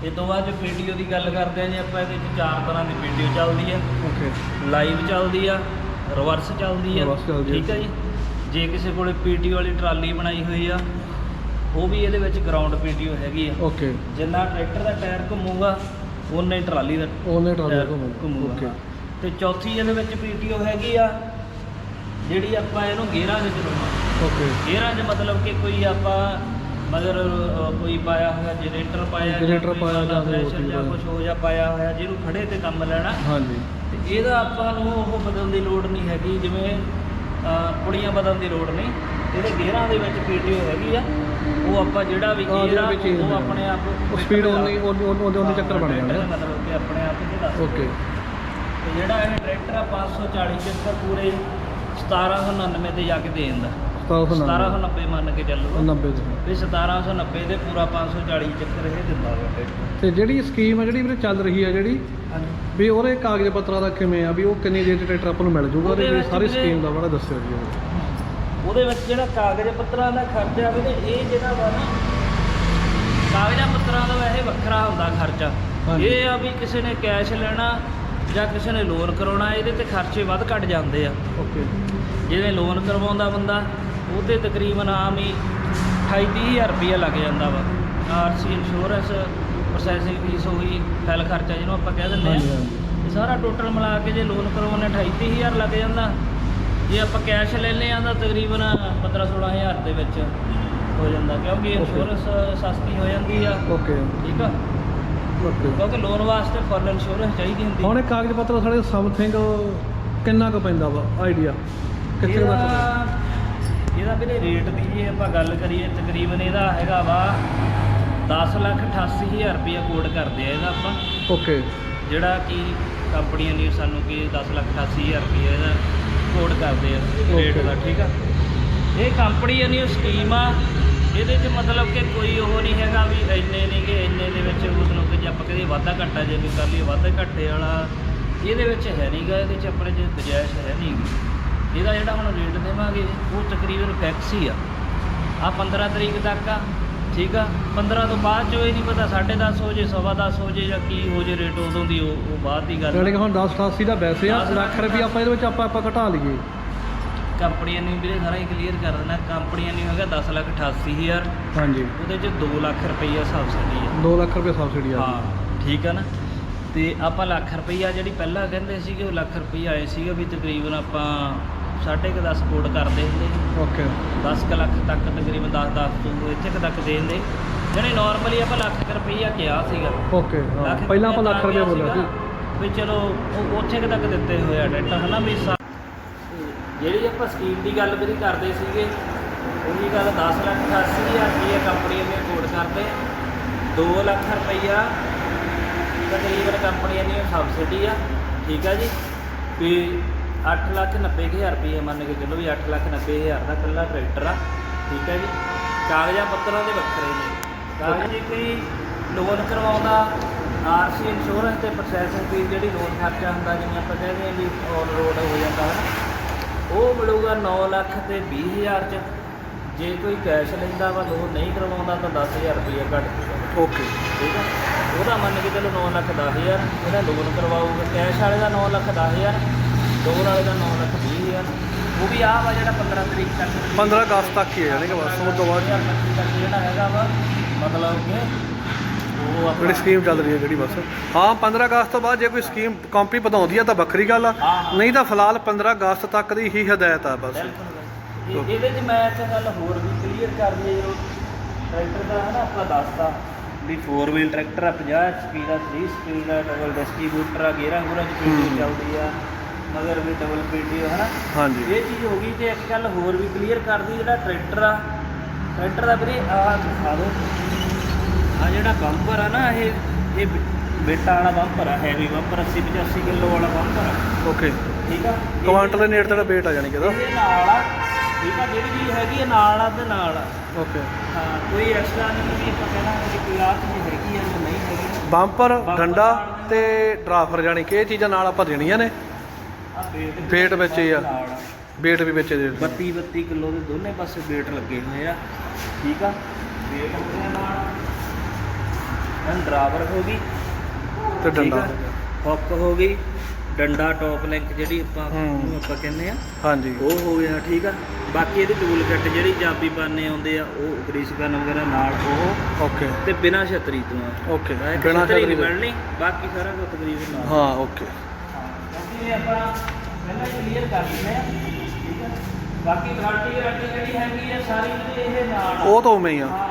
[SPEAKER 1] ਇਹ ਤੋਂ ਬਾਅਦ ਜੋ ਪੀਡੀਓ ਦੀ ਗੱਲ ਕਰਦੇ ਆ ਜੀ ਆਪਾਂ ਇਹਦੇ ਵਿੱਚ ਚਾਰ ਤਰ੍ਹਾਂ ਦੀ ਪੀਡੀਓ ਚੱਲਦੀ ਆ।
[SPEAKER 2] ਓਕੇ
[SPEAKER 1] ਲਾਈਵ ਚੱਲਦੀ ਆ ਰਿਵਰਸ ਚੱਲਦੀ ਆ।
[SPEAKER 2] Reverse ਚੱਲਦੀ ਆ।
[SPEAKER 1] ਠੀਕ ਹੈ ਜੀ? ਜੇ ਕਿਸੇ ਕੋਲੇ ਪੀਡੀਓ ਵਾਲੀ ਟਰਾਲੀ ਬਣਾਈ ਹੋਈ ਆ ਉਹ ਵੀ ਇਹਦੇ ਵਿੱਚ ਗਰਾਊਂਡ ਪੀਡੀਓ ਹੈਗੀ ਆ।
[SPEAKER 2] ਓਕੇ
[SPEAKER 1] ਜਿੰਨਾ ਟਰੈਕਟਰ ਦਾ ਟਾਇਰ ਘੁੰਮੂਗਾ ਉਨਾ ਹੀ ਟਰਾਲੀ ਦਾ
[SPEAKER 2] ਉਹਨੇ
[SPEAKER 1] ਟਾਇਰ
[SPEAKER 2] ਟਰਾਲੀ
[SPEAKER 1] ਘੁੰਮੂਗਾ
[SPEAKER 2] ਓਕੇ।
[SPEAKER 1] ਤੇ ਚੌਥੀ ਇਹਦੇ ਵਿੱਚ ਪੀਟੀਓ ਹੈਗੀ ਆ ਜਿਹੜੀ ਆਪਾਂ ਇਹਨੂੰ ਗੇਅਰਾਂ ਦੇ ਚਲਾਉਣਾ
[SPEAKER 2] ਓਕੇ
[SPEAKER 1] ਗੇਅਰਾਂ 'ਚ ਮਤਲਬ ਕਿ ਕੋਈ ਆਪਾਂ ਮਗਰ ਕੋਈ ਪਾਇਆ ਹੋਇਆ ਜਨਰੇਟਰ ਪਾਇਆ ਜਾਂ
[SPEAKER 2] Generator
[SPEAKER 1] ਕੋਈ
[SPEAKER 2] ਪਾਇਆ ਜਾਂ ਹੋਰ
[SPEAKER 1] pressure
[SPEAKER 2] ਚੀਜ਼
[SPEAKER 1] ਜਾਂ
[SPEAKER 2] ਪਾਇਆ।
[SPEAKER 1] ਕੁਝ ਹੋ ਜਾਂ ਪਾਇਆ ਹੋਇਆ ਜਿਹਨੂੰ ਖੜੇ ਤੇ ਕੰਮ ਲੈਣਾ।
[SPEAKER 2] ਹਾਂਜੀ।
[SPEAKER 1] ਤੇ ਇਹਦਾ ਆਪਾਂ ਨੂੰ ਉਹ ਬਦਲਣ ਦੀ ਲੋੜ ਨਹੀਂ ਹੈਗੀ ਜਿਵੇਂ ਅ, ਪੁੜੀਆਂ ਬਦਲਣ ਦੀ ਲੋੜ ਨਹੀਂ। ਇਹਦੇ ਗੇਅਰਾਂ ਦੇ ਵਿੱਚ ਪੀਟੀਓ ਹੈਗੀ ਆ ਉਹ ਆਪਾਂ ਜਿਹੜਾ ਵੀ
[SPEAKER 2] ਹਾਂ,
[SPEAKER 1] ਗੇਅਰ
[SPEAKER 2] ਵੀ
[SPEAKER 1] ਉਹ। ਆਪਣੇ ਆਪ
[SPEAKER 2] ਉਹ ਸਪੀਡ ਉਹਨੀ ਉਹਨੀ ਉਹਦੇ ਉਹਦੇ ਚੱਕਰ ਬਣ ਜਾਂਦੇ ਆ।
[SPEAKER 1] ਮਤਲਬ ਕਿ ਆਪਣੇ ਆਪ ਹੀ ਦੱਸ
[SPEAKER 2] ਓਕੇ
[SPEAKER 1] ਤੇ ਜਿਹੜਾ ਇਹ ਟਰੈਕਟਰ ਆ 540 ਚੱਕਰ ਪੂਰੇ 1799 ਤੇ ਜਾ ਕੇ ਦੇ ਦਿੰਦਾ।
[SPEAKER 2] 1790
[SPEAKER 1] 1790 ਮੰਨ ਕੇ ਚੱਲੋ।
[SPEAKER 2] 90 ਦੇ
[SPEAKER 1] ਵੀ 1790 ਦੇ ਪੂਰਾ 540 ਚੱਕਰ ਇਹ ਦਿੰਦਾ ਵਾ ਟਰੈਕਟਰ
[SPEAKER 2] ਤੇ ਜਿਹੜੀ ਸਕੀਮ ਆ ਜਿਹੜੀ ਵੀਰੇ ਚੱਲ ਰਹੀ ਆ ਜਿਹੜੀ
[SPEAKER 1] ਹਾਂਜੀ।
[SPEAKER 2] ਵੀ ਉਹਦੇ ਕਾਗਜ਼ ਪੱਤਰਾਂ ਦਾ ਕਿਵੇਂ ਆ ਵੀ ਉਹ ਕਿੰਨੀ ਦੇਰ ਚ ਟਰੈਕਟਰ ਆਪਾਂ ਨੂੰ ਮਿਲ ਜੂਗਾ
[SPEAKER 1] ਉਹਦੇ
[SPEAKER 2] ਉਹਦੇ
[SPEAKER 1] ਵਿੱਚ
[SPEAKER 2] ਸਾਰੀ
[SPEAKER 1] ਵੀਰੇ-
[SPEAKER 2] ਸਕੀਮ ਦਾ ਬੜਾ ਦੱਸਿਓ ਜੀ। ਉਹ।
[SPEAKER 1] ਉਹਦੇ ਵਿੱਚ ਜਿਹੜਾ ਕਾਗਜ਼ ਪੱਤਰਾਂ ਦਾ ਖਰਚਾ ਵੀ ਤੇ ਇਹ ਜਿਹੜਾ ਵਾ ਨਾ ਕਾਗਜ਼ਾਂ ਪੱਤਰਾਂ ਦਾ ਵੈਸੇ ਵੱਖਰਾ ਹੁੰਦਾ ਖਰਚਾ।
[SPEAKER 2] ਹਾਂਜੀ।
[SPEAKER 1] ਇਹ ਆ ਵੀ ਕਿਸੇ ਨੇ ਕੈਸ਼ ਲੈਣਾ ਜਾਂ ਕਿਸੇ ਨੇ ਲੋਨ ਕਰਾਉਣਾ ਇਹਦੇ ਤੇ ਖਰਚੇ ਵੱਧ ਘਟ ਜਾਂਦੇ ਆ।
[SPEAKER 2] ਓਕੇ।
[SPEAKER 1] ਜਿਹਦੇ ਲੋਨ ਕਰਵਾਉਂਦਾ ਬੰਦਾ ਉਹ ਤੇ ਤਕਰੀਬਨ ਆਮ ਹੀ 28000 ਰੁਪਇਆ ਲੱਗ ਜਾਂਦਾ ਵਾ। ਆਰਸੀ ਇੰਸ਼ੋਰੈਂਸ ਪ੍ਰੋਸੈਸਿੰਗ ਫੀਸ ਹੋ ਗਈ ਫੈਲ ਖਰਚਾ ਜਿਹਨੂੰ ਆਪਾਂ ਕਹਿ ਦਿੰਦੇ ਆ। ਇਹ ਸਾਰਾ ਟੋਟਲ ਮਿਲਾ ਕੇ ਜੇ ਲੋਨ ਕਰਵਾਉਣੇ 28000 ਲੱਗ ਜਾਂਦਾ। ਜੇ ਆਪਾਂ ਕੈਸ਼ ਲੈਨੇ ਆ ਤਾਂ ਤਕਰੀਬਨ 15 16000 ਦੇ ਵਿੱਚ ਹੋ ਜਾਂਦਾ ਕਿਉਂਕਿ. ਇੰਸ਼ੋਰੈਂਸ ਸਸਤੀ ਹੋ ਜਾਂਦੀ ਆ।
[SPEAKER 2] ਓਕੇ
[SPEAKER 1] ਠੀਕ ਆ?
[SPEAKER 2] ਓਕੇ
[SPEAKER 1] ਕਿਉਂਕਿ ਲੋਨ ਵਾਸਤੇ ਫੁੱਲ ਇੰਸ਼ੋਰੈਂਸ ਚਾਹੀਦੀ ਹੁੰਦੀ।
[SPEAKER 2] ਹੁਣ ਇਹ ਕਾਗਜ਼ ਪੱਤਰ ਸਾਡੇ ਸਮਥਿੰਗ ਕਿੰਨਾ ਕੁ ਪੈਂਦਾ ਵਾ? ਆਈਡੀਆ ਕਿੱਥੇ ਤੱਕ
[SPEAKER 1] ਇਹਦਾ ਵੀਰੇ ਰੇਟ ਦੀ ਜੇ ਆਪਾਂ ਗੱਲ ਕਰੀਏ ਤਕਰੀਬਨ ਇਹਦਾ ਹੈਗਾ ਵਾ 10 ਲੱਖ 88000 ਰੁਪਏ ਕੋਡ ਕਰਦੇ ਆ ਇਹਦਾ ਆਪਾਂ।
[SPEAKER 2] ਓਕੇ
[SPEAKER 1] ਜਿਹੜਾ ਕਿ ਕੰਪਨੀਆਂ ਨੇ ਸਾਨੂੰ ਕਿ 10 ਲੱਖ 88000 ਰੁਪਏ ਇਹਦਾ ਕੋਡ ਕਰਦੇ ਆ ਰੇਟ. ਦਾ ਠੀਕ ਆ? ਇਹ ਕੰਪਨੀਆਂ ਦੀ ਸਕੀਮ ਆ ਇਹਦੇ 'ਚ ਮਤਲਬ ਕਿ ਕੋਈ ਉਹ ਨਹੀਂ ਹੈਗਾ ਵੀ ਇੰਨੇ ਨਹੀਂ ਕਿ ਇੰਨੇ ਦੇ ਵਿੱਚ ਮਤਲਬ ਕਿ ਜੇ ਆਪਾਂ ਕਹਦੇ ਵਾਧਾ ਘਾਟਾ ਜੇ ਕੋਈ ਕਰ ਲਈਏ ਵਾਧਾ ਘਾਟੇ ਵਾਲਾ ਇਹਦੇ ਵਿੱਚ ਹੈ ਨਹੀਂਗਾ ਇਹਦੇ 'ਚ ਆਪਣੇ 'ਚ ਗੁੰਜਾਇਸ਼ ਹੈ ਨਹੀਂਗੀ ਇਹਦਾ ਜਿਹੜਾ ਹੁਣ ਰੇਟ ਦੇਵਾਂਗੇ ਉਹ ਤਕਰੀਬਨ ਫਿਕਸ ਹੀ ਆ। ਆ 15 ਤਰੀਕ ਤੱਕ ਆ ਠੀਕ ਆ? 15 ਤੋਂ ਬਾਅਦ ਚੋਂ ਇਹ ਨਹੀਂ ਪਤਾ 10.5 ਹੋ ਜੇ ਸਵਾ ਦਸ ਹੋ ਜੇ ਜਾਂ ਕੀ ਹੋ ਜੇ ਰੇਟ ਉਦੋਂ ਦੀ ਉਹ ਉਹ ਬਾਅਦ ਦੀ ਗੱਲ
[SPEAKER 2] ਕਿ
[SPEAKER 1] ਆ।
[SPEAKER 2] ਹੁਣ 10 88 ਦਾ ਵੈਸੇ ਆ ਲੱਖ ਰੁਪਏ ਆਪਾਂ ਇਹਦੇ ਵਿੱਚ ਆਪਾਂ ਆਪਾਂ ਘਟਾ ਲਈਏ।
[SPEAKER 1] ਕੰਪਨੀਆਂ ਨੇ ਵੀਰੇ ਸਾਰਾ ਹੀ ਕਲੀਅਰ ਕਰ ਦੇਣਾ ਕੰਪਨੀਆਂ ਨੇ ਹੈਗਾ 10 ਲੱਖ 88000
[SPEAKER 2] ਹਾਂਜੀ।
[SPEAKER 1] ਉਹਦੇ ਚ 2 ਲੱਖ ਰੁਪਈਆ ਸਬਸਿਡੀ ਆ।
[SPEAKER 2] 2 ਲੱਖ ਰੁਪਏ ਸਬਸਿਡੀ ਆ
[SPEAKER 1] ਹਾਂ ਠੀਕ ਆ ਨਾ? ਤੇ ਆਪਾਂ ਲੱਖ ਰੁਪਈਆ ਜਿਹੜੀ ਪਹਿਲਾਂ ਕਹਿੰਦੇ ਸੀਗੇ ਉਹ ਲੱਖ ਰੁਪਈਆ ਆਏ ਸੀਗੇ ਵੀ ਤਕਰੀਬਨ ਆਪਾਂ ਸਾਢੇ ਕੁ 10 ਕੋਡ ਕਰਦੇ ਹੁੰਦੇ।
[SPEAKER 2] ਓਕੇ
[SPEAKER 1] 10 ਕੁ ਲੱਖ ਤੱਕ ਤਕਰੀਬਨ 10 10 ਤੋਂ ਇੱਥੇ ਕੁ ਤੱਕ ਦੇ ਦਿੰਦੇ। ਜਿਹੜੇ ਨਾਰਮਲੀ ਆਪਾਂ ਲੱਖ ਕੁ ਰੁਪਈਆ ਕਿਹਾ ਸੀਗਾ।
[SPEAKER 2] ਓਕੇ ਹਾਂ।
[SPEAKER 1] ਲੱਖ
[SPEAKER 2] ਪਹਿਲਾਂ ਆਪਾਂ
[SPEAKER 1] ਰੁਪਈਆ
[SPEAKER 2] ਲੱਖ ਰੁਪਏ
[SPEAKER 1] ਤਾਂ
[SPEAKER 2] ਬੋਲਿਆ ਸੀ।
[SPEAKER 1] ਵੀ ਚਲੋ ਉਹ ਉੱਥੇ ਕੁ ਤੱਕ ਦਿੱਤੇ ਹੋਏ ਆ ਡਾਟਾ ਹਨਾ ਵੀ ਸਾ- ਜਿਹੜੀ ਆਪਾਂ ਸਕੀਮ ਦੀ ਗੱਲ ਵੀ ਕਰਦੇ ਸੀਗੇ ਉਹੀ ਗੱਲ 10 ਲੱਖ 88000 ਰੁਪਏ ਕੰਪਨੀ ਨੇ ਕੋਡ ਕਰਦੇ। 2 ਲੱਖ ਰੁਪਈਆ ਤਕਰੀਬਨ ਕੰਪਨੀਆਂ ਦੀ ਸਬਸਿਡੀ ਆ ਠੀਕ ਆ ਜੀ। ਵੀ 8 ਲੱਖ 90000 ਰੁਪਏ ਮੰਨ ਕੇ ਚੱਲੋ ਵੀ 8 ਲੱਖ 90000 ਦਾ ਇਕੱਲਾ ਟਰੈਕਟਰ ਆ ਠੀਕ ਹੈ ਜੀ। ਕਾਗਜ਼ਾਂ ਪੱਤਰਾਂ ਦੇ ਵੱਖਰੇ ਨੇ। ਕਾਗਜ਼ ਜੇ ਕੋਈ ਲੋਨ ਕਰਵਾਉਂਦਾ ਆਰਸੀ ਇੰਸ਼ੋਰੈਂਸ ਤੇ ਪ੍ਰੋਸੈਸਿੰਗ ਫੀਸ ਜਿਹੜੀ ਲੋਨ ਖਰਚਾ ਹੁੰਦਾ ਜਿਵੇਂ ਆਪਾਂ ਕਹਿੰਦੇ ਹਾਂ ਵੀ ਔਨ ਰੋਡ ਹੋ ਜਾਂਦਾ ਹੈ ਉਹ ਮਿਲੂਗਾ 9 ਲੱਖ ਤੇ 20000 ਚ। ਜੇ ਕੋਈ ਕੈਸ਼ ਲੈਂਦਾ ਵਾ ਲੋਨ ਨਹੀਂ ਕਰਵਾਉਂਦਾ ਤਾਂ 10000 ਰੁਪਏ ਘੱਟ ਜੂਗਾ
[SPEAKER 2] ਓਕੇ।
[SPEAKER 1] ਠੀਕ ਆ? ਉਹਦਾ ਮੰਨ ਕੇ ਚਲੋ 9 ਲੱਖ 10000 ਇਹਦਾ ਲੋਨ ਕਰਵਾਊਗਾ ਕੈਸ਼ ਵਾਲੇ ਦਾ 9 ਲੱਖ 10000 ਲੋਨ ਵਾਲੇ ਦਾ 9 ਲੱਖ 20000 ਉਹ ਵੀ ਆਹ ਵਾ ਜਿਹੜਾ 15 ਤਰੀਕ ਤੱਕ।
[SPEAKER 2] 15 ਅਗਸਤ ਤੱਕ ਹੀ ਹੈ ਯਾਨੀ ਕਿ ਬਸ ਉਸ ਤੋਂ ਬਾਅਦ
[SPEAKER 1] 2025 ਤੱਕ ਜਿਹੜਾ ਹੈਗਾ ਵਾ ਮਤਲਬ ਕਿ ਉਹ ਆਪਣਾ-
[SPEAKER 2] ਸਕੀਮ ਚੱਲ ਰਹੀ ਹੈ ਜਿਹੜੀ ਬਸ। ਹਾਂ 15 ਅਗਸਤ ਤੋਂ ਬਾਅਦ ਜੇ ਕੋਈ ਸਕੀਮ ਕੰਪਨੀ ਵਧਾਉਂਦੀ ਆ ਤਾਂ ਵੱਖਰੀ ਗੱਲ ਆ।
[SPEAKER 1] ਹਾਂ, ਹਾਂ।
[SPEAKER 2] ਨਹੀਂ ਤਾਂ ਫਿਲਹਾਲ 15 ਅਗਸਤ ਤੱਕ ਦੀ ਹੀ ਹਦਾਇਤ ਆ ਬਸ।
[SPEAKER 1] ਇਹਦੇ 'ਚ ਮੈਂ ਇੱਕ ਗੱਲ ਹੋਰ ਵੀ ਕਲੀਅਰ ਕਰ ਦਈਏ ਜਦੋਂ ਟਰੈਕਟਰ ਦਾ ਹੈ ਨਾ ਆਪਾਂ ਦੱਸਦਾ ਵੀ 4 ਵੀਲ ਟਰੈਕਟਰ ਆ 50 ਐਚਪੀ ਦਾ 3 ਸਪੀਡ ਦਾ ਡਬਲ ਡਿਸਟ੍ਰੀਬਿਊਟਰ ਆ ਗੂਰਾਂ ਪੀਟੀ
[SPEAKER 2] ਹੂੰ।
[SPEAKER 1] ਚੱਲਦੀ ਆ। ਮਗਰ ਵੀ ਡਬਲ ਪੀਟੀ ਹੈ ਨਾ
[SPEAKER 2] ਹਾਂਜੀ।
[SPEAKER 1] ਇਹ ਚੀਜ਼ ਹੋ ਗਈ ਤੇ ਇੱਕ ਗੱਲ ਹੋਰ ਵੀ ਕਲੀਅਰ ਕਰਦੀ ਜਿਹੜਾ ਟਰੈਕਟਰ ਆ। ਟਰੈਕਟਰ ਦਾ ਵੀਰੇ ਆਹ ਦਿਖਾ ਦਿਓ। ਆ ਜਿਹੜਾ ਬੰਪਰ ਆ ਨਾ ਇਹ ਇਹ ਬੇਟਾ ਵਾਲਾ ਬੰਪਰ ਆ ਹੈਵੀ ਬੰਪਰ 80 85 ਕਿਲੋ ਵਾਲਾ ਬੰਪਰ ਆ।
[SPEAKER 2] ਓਕੇ
[SPEAKER 1] ਠੀਕ ਆ?
[SPEAKER 2] ਕੁਆਂਟਲ ਦੇ ਨੇੜੇ ਤੇੜਾ weight ਆ ਜਾਣੀ ਕਿ ਇਹਦਾ?
[SPEAKER 1] ਇਹਦੇ ਨਾਲ ਆ ਠੀਕ ਆ? ਜਿਹੜੀ ਚੀਜ਼ ਹੈਗੀ ਆ ਨਾਲ ਆ ਤੇ ਨਾਲ ਆ।
[SPEAKER 2] ਓਕੇ
[SPEAKER 1] ਹਾਂ ਕੋਈ ਐਕਸਟਰਾ ਨਹੀਂ ਵੀ ਆਪਾਂ ਕਹਿਣਾ ਕਿ ਕੋਈ ਆਹ ਚੀਜ਼ ਹੈਗੀ ਆ ਜਾਂ ਨਹੀਂ ਹੈਗੀ।
[SPEAKER 2] ਬੰਪਰ ਡੰਡਾ। ਤੇ ਡਰਾਫਰ ਜਾਣੀ ਕਿ ਇਹ ਚੀਜ਼ਾਂ ਨਾਲ ਆਪਾਂ ਦੇਣੀਆਂ ਨੇ।
[SPEAKER 1] ਆ ਵੇਟ
[SPEAKER 2] ਵਿੱਚ ਹੀ ਆ। weight ਵੀ ਵਿੱਚ ਦੇ
[SPEAKER 1] 32 32 ਕਿਲੋ ਦੇ ਦੋਨੇ ਪਾਸੇ ਵੇਟ ਲੱਗੇ ਹੋਏ ਆ। ਠੀਕ ਆ? ਵੇਟ ਨਾਲ। ਡਰਾਈਵਰ ਹੋ ਗਈ।
[SPEAKER 2] ਤੇ ਡੰਡਾ।
[SPEAKER 1] ਹੁੱਕ ਹੋ ਗਈ। ਡੰਡਾ ਟੌਪ ਲਿੰਕ ਜਿਹੜੀ ਆਪਾਂ। ਉਹਨੂੰ ਆਪਾਂ ਕਹਿੰਦੇ ਆ।
[SPEAKER 2] ਹਾਂਜੀ।
[SPEAKER 1] ਉਹ ਹੋ ਗਿਆ ਠੀਕ ਆ? ਬਾਕੀ ਇਹਦੇ ਟੂਲ ਕਿੱਟ ਜਿਹੜੀ ਚਾਬੀ ਪਾਣੇ ਆਉਂਦੇ ਆ ਉਹ ਗ੍ਰੀਸ ਕਰਨ ਵਗੈਰਾ ਨਾਲ ਉਹ।
[SPEAKER 2] ਓਕੇ।
[SPEAKER 1] ਤੇ ਬਿਨਾ ਛਤਰੀ ਤੋਂ ਆ।
[SPEAKER 2] ਓਕੇ।
[SPEAKER 1] ਬਿਨਾ ਛਤਰੀ ਮਿਲਣੀ ਬਾਕੀ ਸਾਰਾ ਕੁਝ ਤਕਰੀਬਨ ਨਾਲ।
[SPEAKER 2] ਹਾਂ ਓਕੇ।
[SPEAKER 1] ਇਹ ਆਪਾਂ ਪਹਿਲਾਂ ਹੀ ਕਲੀਅਰ ਕਰ ਦਿੰਦੇ ਆ ਠੀਕ ਆ ਬਾਕੀ ਗਾਰੰਟੀ ਗਾਰੰਟੀ ਜਿਹੜੀ ਹੈਗੀ ਆ ਸਾਰੀ ਤੇ ਇਹ ਨਾਲ।
[SPEAKER 2] ਉਹ ਤਾਂ ਉਵੇਂ ਹੀ ਆ।
[SPEAKER 1] ਹਾਂ।